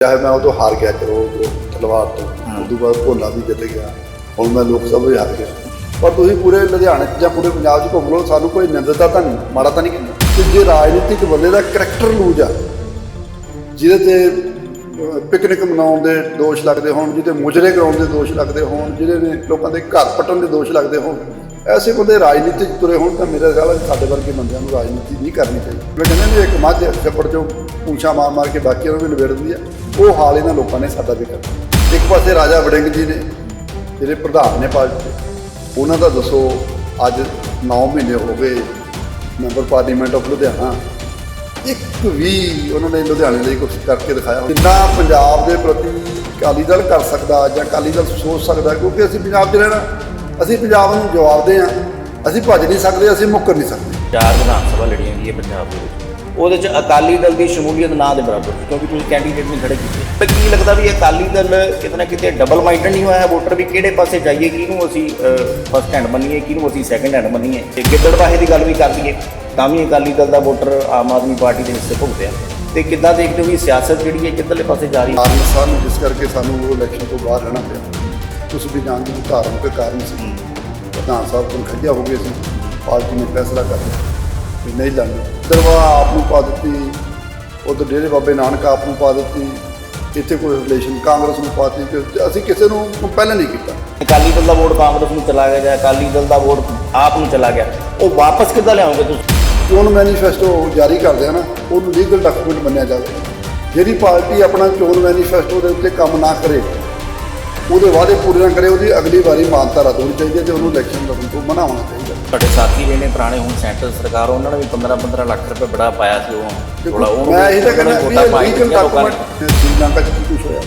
ਚਾਹੇ ਮੈਂ ਉਹ ਤੋਂ ਹਾਰ ਗਿਆ ਚਲੋ ਉਹ ਤਲਵਾਰ ਤੋਂ। ਉਸ ਤੋਂ ਬਾਅਦ ਭੋਲਾ ਵੀ ਜਿੱਤ ਗਿਆ। ਹੁਣ ਮੈਂ ਲੋਕ ਸਭਾ ਹਾਰ ਗਿਆ ਪਰ ਤੁਸੀਂ ਪੂਰੇ ਲੁਧਿਆਣੇ 'ਚ ਜਾਂ ਪੂਰੇ ਪੰਜਾਬ 'ਚ ਘੁੰਮ ਲਓ ਸਾਨੂੰ ਕੋਈ ਨਿੰਦਤਾ ਤਾਂ ਨਹੀਂ ਮਾੜਾ ਤਾਂ ਨਹੀਂ ਕਹਿੰਦਾ। ਕਿ ਜੇ ਰਾਜਨੀਤਿਕ ਬੰਦੇ ਦਾ ਕਰੈਕਟਰ ਲੂਜ ਆ ਜਿਹਦੇ ਤੇ ਪਿਕਨਿਕ ਮਨਾਉਣ ਦੇ ਦੋਸ਼ ਲੱਗਦੇ ਹੋਣ ਜਿਹਦੇ ਮੁਜਰੇ ਕਰਾਉਣ ਦੇ ਦੋਸ਼ ਲੱਗਦੇ ਹੋਣ ਜਿਹਦੇ ਨੇ ਲੋਕਾਂ ਦੇ ਘਰ ਪਟਣ ਦੇ ਦੋਸ਼ ਲੱਗਦੇ ਹੋਣ ਐਸੇ ਬੰਦੇ ਰਾਜਨੀਤੀ 'ਚ ਤੁਰੇ ਹੋਣ ਤਾਂ ਮੇਰਾ ਖਿਆਲ ਹੈ ਸਾਡੇ ਵਰਗੇ ਬੰਦਿਆਂ ਨੂੰ ਰਾਜਨੀਤੀ ਨਹੀਂ ਕਰਨੀ ਚਾਹੀਦੀ। ਮੈਂ ਕਹਿੰਦੇ ਨੇ ਇੱਕ ਮੱਝ ਛੱਪੜ ਚੋਂ ਪੂਛਾ ਮਾਰ ਮਾਰ ਕੇ ਬਾਕੀਆਂ ਨੂੰ ਵੀ ਨਿਬੇੜ ਦਿੰਦੀ ਆ। ਉਹ ਹਾਲ ਇਹਨਾਂ ਲੋਕਾਂ ਨੇ ਸਾਡਾ ਵੀ ਕਰਨਾ। ਇੱਕ ਪਾਸੇ ਰਾਜਾ ਵੜਿੰਗ ਜੀ ਨੇ, ਜਿਹੜੇ ਪ੍ਰਧਾਨ ਨੇ ਪਾਰਟੀ ਉਹਨਾਂ ਦਾ ਦੱਸੋ ਅੱਜ 9 ਮਹੀਨੇ ਹੋ ਗਏ, ਮੈਂਬਰ ਪਾਰਲੀਮੈਂਟ ਆਫ ਲੁਧਿਆਣਾ। ਇੱਕ ਵੀ ਉਹਨਾਂ ਨੇ ਲੁਧਿਆਣੇ ਲਈ ਕੁਝ ਕਰਕੇ ਦਿਖਾਇਆ। ਜਿੰਨਾ ਪੰਜਾਬ ਦੇ ਪ੍ਰਤੀ ਅਕਾਲੀ ਦਲ ਕਰ ਸਕਦਾ ਜਾਂ ਅਕਾਲੀ ਦਲ ਸੋਚ ਸਕਦਾ, ਕਿਉਂਕਿ ਅਸੀਂ ਪੰਜਾਬ 'ਚ ਰਹਿਣਾ। ਅਸੀਂ ਪੰਜਾਬ ਨੂੰ ਜਵਾਬ ਦੇ ਆ ਅਸੀਂ ਭੱਜ ਨਹੀਂ ਸਕਦੇ ਅਸੀਂ ਮੁੱਕਰ ਨਹੀਂ ਸਕਦੇ। ਚਾਰ ਵਿਧਾਨ ਸਭਾ ਲੜੀਆਂ ਗਈਆਂ ਪੰਜਾਬ ਦੇ ਵਿੱਚ। ਉਹਦੇ ਚ ਅਕਾਲੀ ਦਲ ਦੀ ਸ਼ਮੂਲੀਅਤ ਨਾ ਦੇ ਬਰਾਬਰ ਕਿਉਂਕਿ ਤੁਸੀਂ ਕੈਂਡੀਡੇਟ ਨਹੀਂ ਖੜੇ ਕੀਤੇ। ਤੇ ਕੀ ਲੱਗਦਾ ਵੀ ਅਕਾਲੀ ਦਲ ਕਿਤੇ ਨਾ ਕਿਤੇ ਡਬਲ ਮਾਈਂਡਡ ਨਹੀਂ ਹੋਇਆ? ਵੋਟਰ ਵੀ ਕਿਹੜੇ ਪਾਸੇ ਜਾਈਏ ਕਿਹਨੂੰ ਅਸੀਂ ਫਸਟ ਹੈਂਡ ਮੰਨੀਏ ਕਿਹਨੂੰ ਅਸੀਂ ਸੈਕੰਡ ਹੈਂਡ ਮੰਨੀਏ? ਤੇ ਗਿੱਦੜਵਾਹੇ ਦੀ ਗੱਲ ਵੀ ਕਰ ਲਈਏ ਤਾਂ ਵੀ ਅਕਾਲੀ ਦਲ ਦਾ ਵੋਟਰ ਆਮ ਆਦਮੀ ਪਾਰਟੀ ਦੇ ਹਿੱਸੇ ਭੁਗਤਿਆ। ਤੇ ਕਿੱਦਾਂ ਦੇਖਦੇ ਹੋ ਵੀ ਸਿਆਸਤ ਜਿਹੜੀ ਹੈ ਕਿੱਧਰਲੇ ਪਾਸੇ ਜਾ ਰਹੀ ਹੈ? ਕਾਰਨ ਸਨ ਜਿਸ ਕਰਕੇ ਸਾਨੂੰ ਉਹ ਇਲੈਕਸ਼ਨ ਤੋਂ ਬਾਹਰ ਰਹਿਣਾ ਪਿਆ। ਤੁਸੀਂ ਵੀ ਜਾਣਦੇ ਹੋ ਧਾਰਮਿਕ ਕਾਰਨ ਸੀ। ਪ੍ਰਧਾਨ ਸਾਹਿਬ ਤੋਂ ਖੱਜਿਆ ਹੋ ਗਏ ਸੀ। ਪਾਰਟੀ ਨੇ ਫੈਸਲਾ ਕਰ ਲਿਆ ਵੀ ਨਹੀਂ ਲੜਨਾ। ਦਰਵਾ ਆਪ ਨੂੰ ਪਾ ਦਿੱਤੀ। ਉਧਰ ਡੇਰੇ ਬਾਬੇ ਨਾਨਕ ਆਪ ਨੂੰ ਪਾ ਦਿੱਤੀ। ਇੱਥੇ ਕੋਈ ਰਿਲੇਸ਼ਨ ਕਾਂਗਰਸ ਨੂੰ ਪਾਤੀ ਕਿ ਅਸੀਂ ਕਿਸੇ ਨੂੰ ਪਹਿਲਾਂ ਨਹੀਂ ਕੀਤਾ। ਅਕਾਲੀ ਦਲ ਦਾ ਵੋਟ ਕਾਂਗਰਸ ਨੂੰ ਚਲਾ ਗਿਆ ਜਾਂ ਅਕਾਲੀ ਦਲ ਦਾ ਵੋਟ ਆਪ ਨੂੰ ਚਲਾ ਗਿਆ। ਉਹ ਵਾਪਸ ਕਿੱਦਾਂ ਲਿਆਓਗੇ ਤੁਸੀਂ? ਚੋਣ ਮੈਨੀਫੈਸਟੋ ਜਾਰੀ ਕਰਦੇ ਆ ਨਾ ਉਹਨੂੰ ਲੀਗਲ ਡਾਕੂਮੈਂਟ ਮੰਨਿਆ ਜਾਵੇ। ਜਿਹੜੀ ਪਾਰਟੀ ਆਪਣਾ ਚੋਣ ਮੈਨੀਫੈਸਟੋ ਦੇ ਉੱਤੇ ਕੰਮ ਨਾ ਕਰੇ ਉਹਦੇ ਵਾਅਦੇ ਪੂਰੇ ਨਾ ਕਰੇ ਉਹਦੀ ਅਗਲੀ ਵਾਰੀ ਮਾਨਤਾ ਰੱਦ ਹੋਣੀ ਚਾਹੀਦੀ ਹੈ ਤੇ ਉਹਨੂੰ ਇਲੈਕਸ਼ਨ ਲੜਨ ਤੋਂ ਮਨਾ ਹੋਣਾ ਚਾਹੀਦਾ ਤੁਹਾਡੇ ਸਾਥੀ ਨੇ ਪੁਰਾਣੇ ਹੁਣ ਸੈਂਟਰ ਸਰਕਾਰ ਉਹਨਾਂ ਨੇ ਵੀ 15 15 ਲੱਖ ਰੁਪਏ ਬੜਾ ਪਾਇਆ ਸੀ ਉਹ। ਥੋੜਾ ਉਹਨੂੰ ਮੈਂ ਇਹ ਤਾਂ ਕਹਿੰਦਾ ਵੀ ਇਹ ਲੀਗਲ। ਡਾਕੂਮੈਂਟ ਸ੍ਰੀਲੰਕਾ 'ਚ ਕੀ ਕੁਝ ਹੋਇਆ?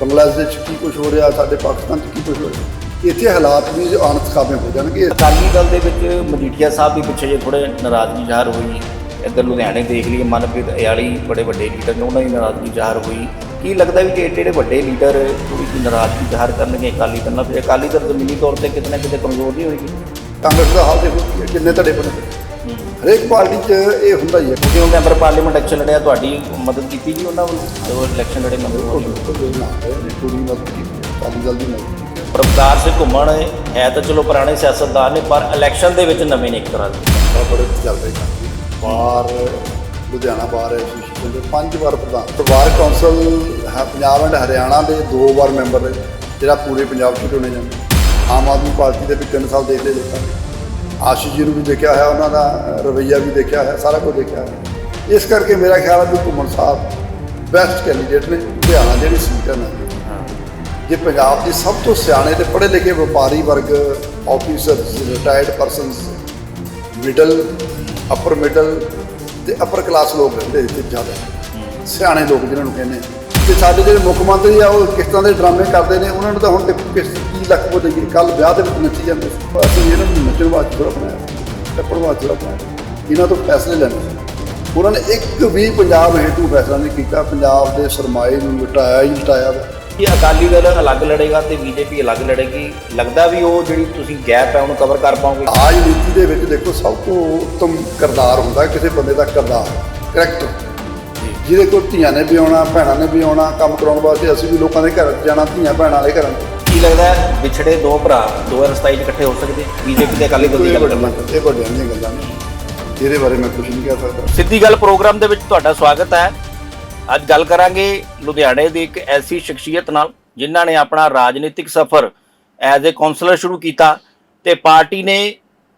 ਬੰਗਲਾਦੇਸ਼ 'ਚ ਕੀ ਕੁਝ ਹੋ ਰਿਹਾ? ਸਾਡੇ ਪਾਕਿਸਤਾਨ 'ਚ ਕੀ ਕੁਝ ਹੋ ਰਿਹਾ? ਇੱਥੇ ਹਾਲਾਤ ਵੀ ਕਾਬੇ ਹੋ ਜਾਣਗੇ। ਅਕਾਲੀ ਦਲ ਦੇ ਵਿੱਚ ਮਜੀਠੀਆ ਸਾਹਿਬ ਵੀ ਪਿੱਛੇ ਜੇ ਥੋੜੇ ਨਾਰਾਜ਼ਗੀ ਜ਼ਾਹਰ ਹੋਈ। ਇੱਧਰ ਲੁਧਿਆਣੇ ਦੇਖ ਲਈਏ ਮਨਪ੍ਰੀਤ ਅਯਾਲੀ ਬੜੇ ਵੱਡੇ ਲੀਡਰ ਨੇ ਉਹਨਾਂ ਦੀ ਨਾਰਾਜ਼ਗੀ ਜ਼ਾਹਰ ਹੋਈ। ਕੀ ਲੱਗਦਾ ਵੀ ਜੇ ਜਿਹੜੇ ਵੱਡੇ ਲੀਡਰ ਥੋੜੀ ਜਿਹੀ ਨਾਰਾਜ਼ਗੀ ਜ਼ਾਹਰ ਕਰਨਗੇ ਅਕਾਲੀ ਦਲ ਨਾਲ? ਫਿਰ ਅਕਾਲੀ ਦਲ ਜ਼ਮੀਨੀ ਤੌਰ ਤੇ ਕਿਤੇ ਨਾ ਕਿਤੇ ਕਮਜ਼ੋਰ ਨਹੀਂ ਹੋਏਗੀ। ਕਾਂਗਰਸ ਦਾ ਹਾਲ ਦੇਖੋ ਕੀ ਕਿੰਨੇ ਧੜੇ ਬਣੇ ਹਰੇਕ ਪਾਰਟੀ 'ਚ ਇਹ ਹੁੰਦਾ ਹੀ ਹੈ। ਕਿਉਂਕਿ ਉਹ ਮੈਂਬਰ ਪਾਰਲੀਮੈਂਟ ਐਕਸ਼ਨ ਲੜਿਆ ਤੁਹਾਡੀ ਮਦਦ ਕੀਤੀ ਜੀ ਉਹਨਾਂ ਵੱਲੋਂ? ਇਲੈਕਸ਼ਨ ਲੜੇ ਮੈਂਬਰ ਕੋਈ ਕੁੜੀ ਮਦਦ ਕੀਤੀ ਕਾਲੀ ਦਲ ਦੀ ਮਦਦ ਕੀਤੀ। ਪ੍ਰਭਤਾਰ ਸਿੰਘ ਘੁੰਮਣ ਹੈ ਤਾਂ ਚਲੋ ਪੁਰਾਣੇ ਸਿਆਸਤਦਾਨ ਨੇ ਪਰ ਇਲੈਕਸ਼ਨ ਦੇ ਵਿੱਚ ਨਵੇਂ ਨੇ ਇੱਕ ਤਰ੍ਹਾਂ ਦੇ। ਬੜਾ ਚੱਲ ਰਹੇ ਬਾਰ ਲੁਧਿਆਣਾ ਬਾਰ ਐਸੋਸੀਏਸ਼ਨ ਦੇ ਪੰਜ ਵਾਰ ਪ੍ਰਧਾਨ। ਪਰਿਵਾਰ ਕੌਂਸਲ ਹੈ ਪੰਜਾਬ ਐਂਡ ਹਰਿਆਣਾ ਦੇ ਦੋ ਵਾਰ ਮੈਂਬਰ ਰਹੇ ਜਿਹੜਾ ਪੂਰੇ ਪੰਜਾਬ 'ਚ ਚੁਣੇ ਜਾਂਦੇ। ਆਮ ਆਦਮੀ ਪਾਰਟੀ ਦੇ ਵੀ ਤਿੰਨ ਸਾਲ ਦੇਖਦੇ ਲਏ ਲੋਕਾਂ ਨੇ। ਆਸ਼ੀਸ਼ ਜੀ ਨੂੰ ਵੀ ਦੇਖਿਆ ਹੋਇਆ, ਉਹਨਾਂ ਦਾ ਰਵੱਈਆ ਵੀ ਦੇਖਿਆ ਹੋਇਆ, ਸਾਰਾ ਕੁਝ ਦੇਖਿਆ ਹੈ ਇਸ ਕਰਕੇ ਮੇਰਾ ਖਿਆਲ ਹੈ ਵੀ ਘੁੰਮਣ ਸਾਹਿਬ ਬੈਸਟ ਕੈਂਡੀਡੇਟ ਨੇ, ਲੁਧਿਆਣਾ ਜਿਹੜੀ ਸੀਟ ਹੈ ਨਾ। ਜੇ ਪੰਜਾਬ ਦੇ ਸਭ ਤੋਂ ਸਿਆਣੇ ਤੇ ਪੜ੍ਹੇ ਲਿਖੇ ਵਪਾਰੀ ਵਰਗ officers retired persons middle upper middle ਤੇ ਅਪਰ ਕਲਾਸ ਲੋਕ ਰਹਿੰਦੇ ਇੱਥੇ ਜ਼ਿਆਦਾ। ਸਿਆਣੇ ਲੋਕ ਜਿਹਨਾਂ ਨੂੰ ਕਹਿੰਦੇ ਆ। ਤੇ ਸਾਡੇ ਜਿਹੜੇ ਮੁੱਖ ਮੰਤਰੀ ਆ, ਉਹ ਕਿਸ ਤਰ੍ਹਾਂ ਦੇ ਡਰਾਮੇ ਕਰਦੇ ਨੇ, ਉਹਨਾਂ ਨੂੰ ਤਾਂ ਹੁਣ ਕਿਸ ਕੀ ਲੱਖ ਕੋ ਦੇਈਏ ਕੱਲ ਵਿਆਹ ਦੇ ਵਿੱਚ ਨੱਚੀ ਜਾਂਦੇ ਸੀ। ਅਸੀਂ ਇਹਨਾਂ ਨੂੰ ਨੱਚਣ ਵਾਸਤੇ ਥੋੜ੍ਹਾ ਬਣਾਇਆ। ਟੱਪਣ ਵਾਸਤੇ ਥੋੜ੍ਹਾ ਬਣਾਇਆ। ਇਹਨਾਂ ਤੋਂ ਫੈਸਲੇ ਲੈਣੇ ਉਹਨਾਂ ਨੇ ਇੱਕ ਵੀ ਪੰਜਾਬ ਹੇਠੂ ਫੈਸਲਾ ਨਹੀਂ ਕੀਤਾ। ਪੰਜਾਬ ਦੇ ਸਰਮਾਏ ਨੂੰ ਲੁਟਾਇਆ ਹੀ ਲੁਟਾਇਆ ਵਾ। ਕਿ ਅਕਾਲੀ ਦਲ ਅਲੱਗ ਲੜੇਗਾ ਤੇ ਬੀਜੇਪੀ ਅਲੱਗ ਲੜੇਗੀ? ਲੱਗਦਾ ਵੀ ਉਹ ਜਿਹੜੀ ਤੁਸੀਂ ਗੈਪ ਹੈ ਉਹਨੂੰ ਕਵਰ ਕਰ ਪਾਓਗੇ ਰਾਜਨੀਤੀ ਦੇ ਵਿੱਚ ਦੇਖੋ ਸਭ ਤੋਂ ਉੱਤਮ ਕਿਰਦਾਰ ਹੁੰਦਾ ਕਿਸੇ ਬੰਦੇ ਦਾ ਕਿਰਦਾਰ ਕਰੈਕਟਰ ਜਿਹਦੇ ਕੋਲ ਧੀਆਂ ਨੇ ਵੀ ਆਉਣਾ ਭੈਣਾਂ ਨੇ ਵੀ ਆਉਣਾ ਕੰਮ ਕਰਾਉਣ ਵਾਸਤੇ ਅਸੀਂ ਵੀ ਲੋਕਾਂ ਦੇ ਘਰ ਜਾਣਾ ਧੀਆਂ ਭੈਣਾਂ ਵਾਲੇ ਘਰਾਂ 'ਚ ਕੀ ਲੱਗਦਾ ਹੈ ਵਿਛੜੇ ਦੋ ਭਰਾ 2027 ਚ ਇਕੱਠੇ ਹੋ ਸਕਦੇ? ਬੀਜੇਪੀ ਤੇ ਅਕਾਲੀ ਦਲ ਦੀ ਗੱਲ ਕਰਨਾ। ਇਹ ਵੱਡੀਆਂ ਦੀਆਂ ਗੱਲਾਂ ਨੇ। ਇਹਦੇ ਬਾਰੇ ਮੈਂ ਕੁਝ ਨਹੀਂ ਕਹਿ ਸਕਦਾ। ਸਿੱਧੀ ਗੱਲ ਪ੍ਰੋਗਰਾਮ ਦੇ ਵਿੱਚ ਤੁਹਾਡਾ ਸਵਾਗਤ ਹੈ। ਅੱਜ ਗੱਲ ਕਰਾਂਗੇ ਲੁਧਿਆਣੇ ਦੀ ਇੱਕ ਐਸੀ ਸ਼ਖਸੀਅਤ ਨਾਲ ਜਿਨ੍ਹਾਂ ਨੇ ਆਪਣਾ ਰਾਜਨੀਤਿਕ ਸਫ਼ਰ ਐਜ਼ ਅ ਕਾਉਂਸਲਰ ਸ਼ੁਰੂ ਕੀਤਾ ਤੇ ਪਾਰਟੀ ਨੇ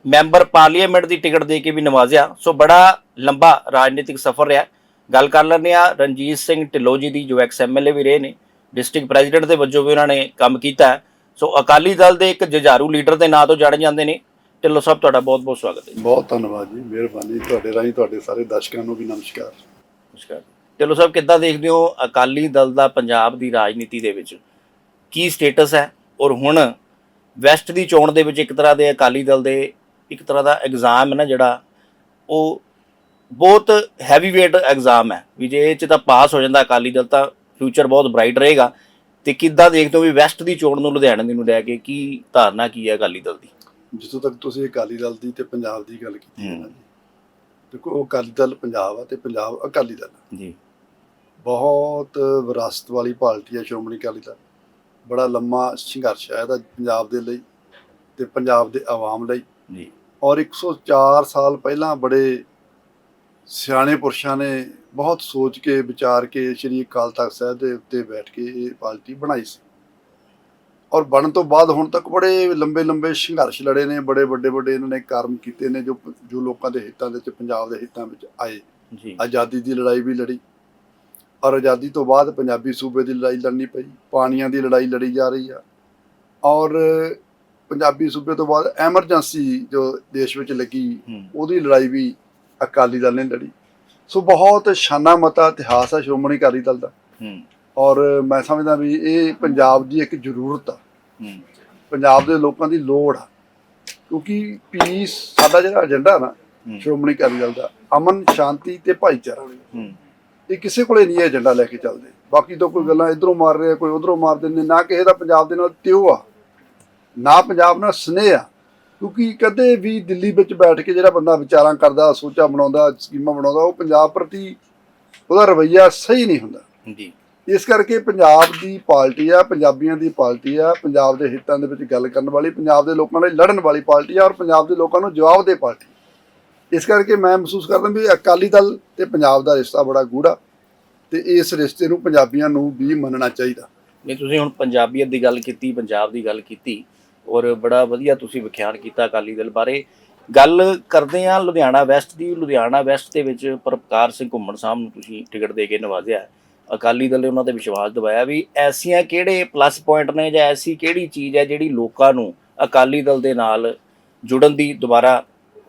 ਮੈਂਬਰ ਪਾਰਲੀਮੈਂਟ ਦੀ ਟਿਕਟ ਦੇ ਕੇ ਵੀ ਨਵਾਜ਼ਿਆ। ਸੋ ਬੜਾ ਲੰਬਾ ਰਾਜਨੀਤਿਕ ਸਫ਼ਰ ਰਿਹਾ। ਗੱਲ ਕਰ ਲੈਂਦੇ ਆ ਰਣਜੀਤ ਸਿੰਘ ਢਿੱਲੋਂ ਜੀ ਦੀ ਜੋ ਐਕਸ ਐਮਐਲਏ ਵੀ ਰਹੇ ਨੇ ਡਿਸਟ੍ਰਿਕਟ ਪ੍ਰੈਜ਼ੀਡੈਂਟ ਦੇ ਵਜੋਂ ਵੀ ਉਹਨਾਂ ਨੇ ਕੰਮ ਕੀਤਾ। ਸੋ ਅਕਾਲੀ ਦਲ ਦੇ ਇੱਕ ਜੁਝਾਰੂ ਲੀਡਰ ਦੇ ਨਾਂ ਤੋਂ ਜਾਣੇ ਜਾਂਦੇ ਨੇ। ਢਿੱਲੋਂ ਸਾਹਿਬ ਤੁਹਾਡਾ ਬਹੁਤ ਬਹੁਤ ਸਵਾਗਤ ਹੈ। ਬਹੁਤ ਧੰਨਵਾਦ ਜੀ ਮਿਹਰਬਾਨੀ। ਤੁਹਾਡੇ ਰਾਹੀਂ ਤੁਹਾਡੇ ਸਾਰੇ ਦਰਸ਼ਕਾਂ ਨੂੰ ਵੀ ਨਮਸਕਾਰ। ਨਮਸਕਾਰ। ਢਿੱਲੋਂ ਸਾਹਿਬ ਕਿੱਦਾਂ ਦੇਖਦੇ ਹੋ ਅਕਾਲੀ ਦਲ ਦਾ ਪੰਜਾਬ ਦੀ ਰਾਜਨੀਤੀ ਦੇ ਵਿੱਚ? ਕੀ ਸਟੇਟਸ ਹੈ? ਔਰ ਹੁਣ ਵੈਸਟ ਦੀ ਚੋਣ ਦੇ ਵਿੱਚ ਇੱਕ ਤਰ੍ਹਾਂ ਦੇ ਅਕਾਲੀ ਦਲ ਦੇ ਇੱਕ ਤਰ੍ਹਾਂ ਦਾ ਐਗਜ਼ਾਮ ਹੈ ਨਾ ਜਿਹੜਾ ਉਹ ਬਹੁਤ ਹੈਵੀ weight ਐਗਜ਼ਾਮ ਹੈ। ਵੀ ਜੇ ਇਹ ਚ ਤਾਂ ਪਾਸ ਹੋ ਜਾਂਦਾ ਅਕਾਲੀ ਦਲ ਤਾਂ ਫਿਊਚਰ ਬਹੁਤ ਬ੍ਰਾਈਟ ਰਹੇਗਾ। ਤੇ ਕਿੱਦਾਂ ਦੇਖਦੇ ਹੋ ਵੀ ਵੈਸਟ ਦੀ ਚੋਣ ਨੂੰ ਲੁਧਿਆਣੇ ਦੀ ਨੂੰ ਲੈ ਕੇ ਕੀ ਧਾਰਨਾ ਕੀ ਹੈ ਅਕਾਲੀ ਦਲ ਦੀ? ਜਿੱਥੋਂ ਤੱਕ ਤੁਸੀਂ ਅਕਾਲੀ ਦਲ ਦੀ ਤੇ ਪੰਜਾਬ ਦੀ ਗੱਲ ਕੀਤੀ ਹੈ ਨਾ ਦੇਖੋ ਉਹ ਅਕਾਲੀ ਦਲ ਪੰਜਾਬ ਆ ਤੇ ਪੰਜਾਬ ਅਕਾਲੀ ਦਲ। ਜੀ। ਬਹੁਤ ਵਿਰਾਸਤ ਵਾਲੀ ਪਾਰਟੀ ਹੈ ਸ਼੍ਰੋਮਣੀ ਅਕਾਲੀ ਦਲ। ਬੜਾ ਲੰਮਾ ਸੰਘਰਸ਼ ਹੈ ਇਹਦਾ ਪੰਜਾਬ ਦੇ ਲਈ ਤੇ ਪੰਜਾਬ ਦੇ ਆਵਾਮ ਲਈ। ਜੀ। ਔਰ 104 ਸਾਲ ਪਹਿਲਾਂ ਬੜੇ ਸਿਆਣੇ ਪੁਰਸ਼ਾਂ ਨੇ ਬਹੁਤ ਸੋਚ ਕੇ ਵਿਚਾਰ ਕੇ ਸ਼੍ਰੀ ਅਕਾਲ ਤਖਤ ਸਾਹਿਬ ਦੇ ਉੱਤੇ ਬੈਠ ਕੇ ਇਹ ਪਾਰਟੀ ਬਣਾਈ ਸੀ। ਔਰ ਬਣਨ ਤੋਂ ਬਾਅਦ ਹੁਣ ਤੱਕ ਬੜੇ ਲੰਬੇ ਲੰਬੇ ਸੰਘਰਸ਼ ਲੜੇ ਨੇ ਬੜੇ ਵੱਡੇ ਵੱਡੇ ਇਹਨਾਂ ਨੇ ਕਰਮ ਕੀਤੇ ਨੇ ਜੋ ਜੋ ਲੋਕਾਂ ਦੇ ਹਿੱਤਾਂ ਦੇ ਵਿੱਚ ਪੰਜਾਬ ਦੇ ਹਿੱਤਾਂ ਵਿੱਚ ਆਏ। ਜੀ। ਆਜ਼ਾਦੀ ਦੀ ਲੜਾਈ ਵੀ ਲੜੀ। ਔਰ ਆਜ਼ਾਦੀ ਤੋਂ ਬਾਅਦ ਪੰਜਾਬੀ ਸੂਬੇ ਦੀ ਲੜਾਈ ਲੜਨੀ ਪਈ ਪਾਣੀਆਂ ਦੀ ਲੜਾਈ ਲੜੀ ਜਾ ਰਹੀ ਆ। ਔਰ ਪੰਜਾਬੀ ਸੂਬੇ ਤੋਂ ਬਾਅਦ ਐਮਰਜੈਂਸੀ ਜੋ ਦੇਸ਼ ਵਿੱਚ ਲੱਗੀ ਉਹਦੀ ਲੜਾਈ ਵੀ ਅਕਾਲੀ ਦਲ ਨੇ ਲੜੀ। ਸੋ ਬਹੁਤ ਸ਼ਾਨਾ ਮਤਾ ਇਤਿਹਾਸ ਹੈ ਸ਼੍ਰੋਮਣੀ ਅਕਾਲੀ ਦਲ ਦਾ। ਔਰ ਮੈਂ ਸਮਝਦਾ ਵੀ ਇਹ ਪੰਜਾਬ ਦੀ ਇੱਕ ਜ਼ਰੂਰਤ ਆ। ਪੰਜਾਬ ਦੇ ਲੋਕਾਂ ਦੀ ਲੋੜ ਆ। ਕਿਉਂਕਿ ਪੀਸ ਸਾਡਾ ਜਿਹੜਾ ਏਜੰਡਾ ਨਾ। ਸ਼੍ਰੋਮਣੀ ਅਕਾਲੀ ਦਲ ਦਾ ਅਮਨ ਸ਼ਾਂਤੀ ਤੇ ਭਾਈਚਾਰਾ। ਇਹ ਕਿਸੇ ਕੋਲੇ ਨਹੀਂ ਇਹ ਏਜੰਡਾ ਲੈ ਕੇ ਚੱਲਦੇ। ਬਾਕੀ ਤਾਂ ਕੋਈ ਗੱਲਾਂ ਇਧਰੋਂ ਮਾਰ ਰਿਹਾ ਕੋਈ ਉਧਰੋਂ ਮਾਰ ਦਿੰਦੇ ਨਾ ਕਿਸੇ ਦਾ ਪੰਜਾਬ ਦੇ ਨਾਲ ਤਿਉ ਆ ਨਾ ਪੰਜਾਬ ਨਾਲ ਸਨੇਹ ਆ। ਕਿਉਂਕਿ ਕਦੇ ਵੀ ਦਿੱਲੀ ਵਿੱਚ ਬੈਠ ਕੇ ਜਿਹੜਾ ਬੰਦਾ ਵਿਚਾਰਾਂ ਕਰਦਾ ਸੋਚਾਂ ਬਣਾਉਂਦਾ ਸਕੀਮਾਂ ਬਣਾਉਂਦਾ ਉਹ ਪੰਜਾਬ ਪ੍ਰਤੀ ਉਹਦਾ ਰਵੱਈਆ ਸਹੀ ਨਹੀਂ ਹੁੰਦਾ। ਜੀ। ਇਸ ਕਰਕੇ ਪੰਜਾਬ ਦੀ ਪਾਰਟੀ ਆ ਪੰਜਾਬੀਆਂ ਦੀ ਪਾਰਟੀ ਆ ਪੰਜਾਬ ਦੇ ਹਿੱਤਾਂ ਦੇ ਵਿੱਚ ਗੱਲ ਕਰਨ ਵਾਲੀ ਪੰਜਾਬ ਦੇ ਲੋਕਾਂ ਲਈ ਲੜਨ ਵਾਲੀ ਪਾਰਟੀ ਆ ਔਰ ਪੰਜਾਬ ਦੇ ਲੋਕਾਂ ਨੂੰ ਜਵਾਬ ਦੇ ਪਾਰਟੀ ਇਸ ਕਰਕੇ ਮੈਂ ਮਹਿਸੂਸ ਕਰਦਾ ਵੀ ਅਕਾਲੀ ਦਲ ਤੇ ਪੰਜਾਬ ਦਾ ਰਿਸ਼ਤਾ ਬੜਾ ਗੂੜਾ ਤੇ ਇਸ ਰਿਸ਼ਤੇ ਨੂੰ ਪੰਜਾਬੀਆਂ ਨੂੰ ਵੀ ਮੰਨਣਾ ਚਾਹੀਦਾ। ਨਹੀਂ, ਤੁਸੀਂ ਹੁਣ ਪੰਜਾਬੀਅਤ ਦੀ ਗੱਲ ਕੀਤੀ, ਪੰਜਾਬ ਦੀ ਗੱਲ ਕੀਤੀ ਔਰ ਬੜਾ ਵਧੀਆ ਤੁਸੀਂ ਵਿਖਿਆਨ ਕੀਤਾ ਅਕਾਲੀ ਦਲ ਬਾਰੇ। ਗੱਲ ਕਰਦੇ ਆ ਲੁਧਿਆਣਾ ਵੈਸਟ ਦੀ। ਲੁਧਿਆਣਾ ਵੈਸਟ ਦੇ ਵਿੱਚ ਪ੍ਰਪਕਾਰ ਸਿੰਘ ਘੁੰਮਣ ਸਾਹਿਬ ਨੂੰ ਤੁਸੀਂ ਟਿਕਟ ਦੇ ਕੇ ਨਵਾਜ਼ਿਆ। ਅਕਾਲੀ ਦਲ ਨੇ ਉਹਨਾਂ ਤੇ ਵਿਸ਼ਵਾਸ ਦਿਵਾਇਆ ਵੀ ਐਸੀਆਂ ਕਿਹੜੇ ਪਲੱਸ ਪੁਆਇੰਟ ਨੇ ਜਾਂ ਐਸੀ ਕਿਹੜੀ ਚੀਜ਼ ਹੈ ਜਿਹੜੀ ਲੋਕਾਂ ਨੂੰ ਅਕਾਲੀ ਦਲ ਦੇ ਨਾਲ ਜੁੜਨ ਦੀ ਦੁਬਾਰਾ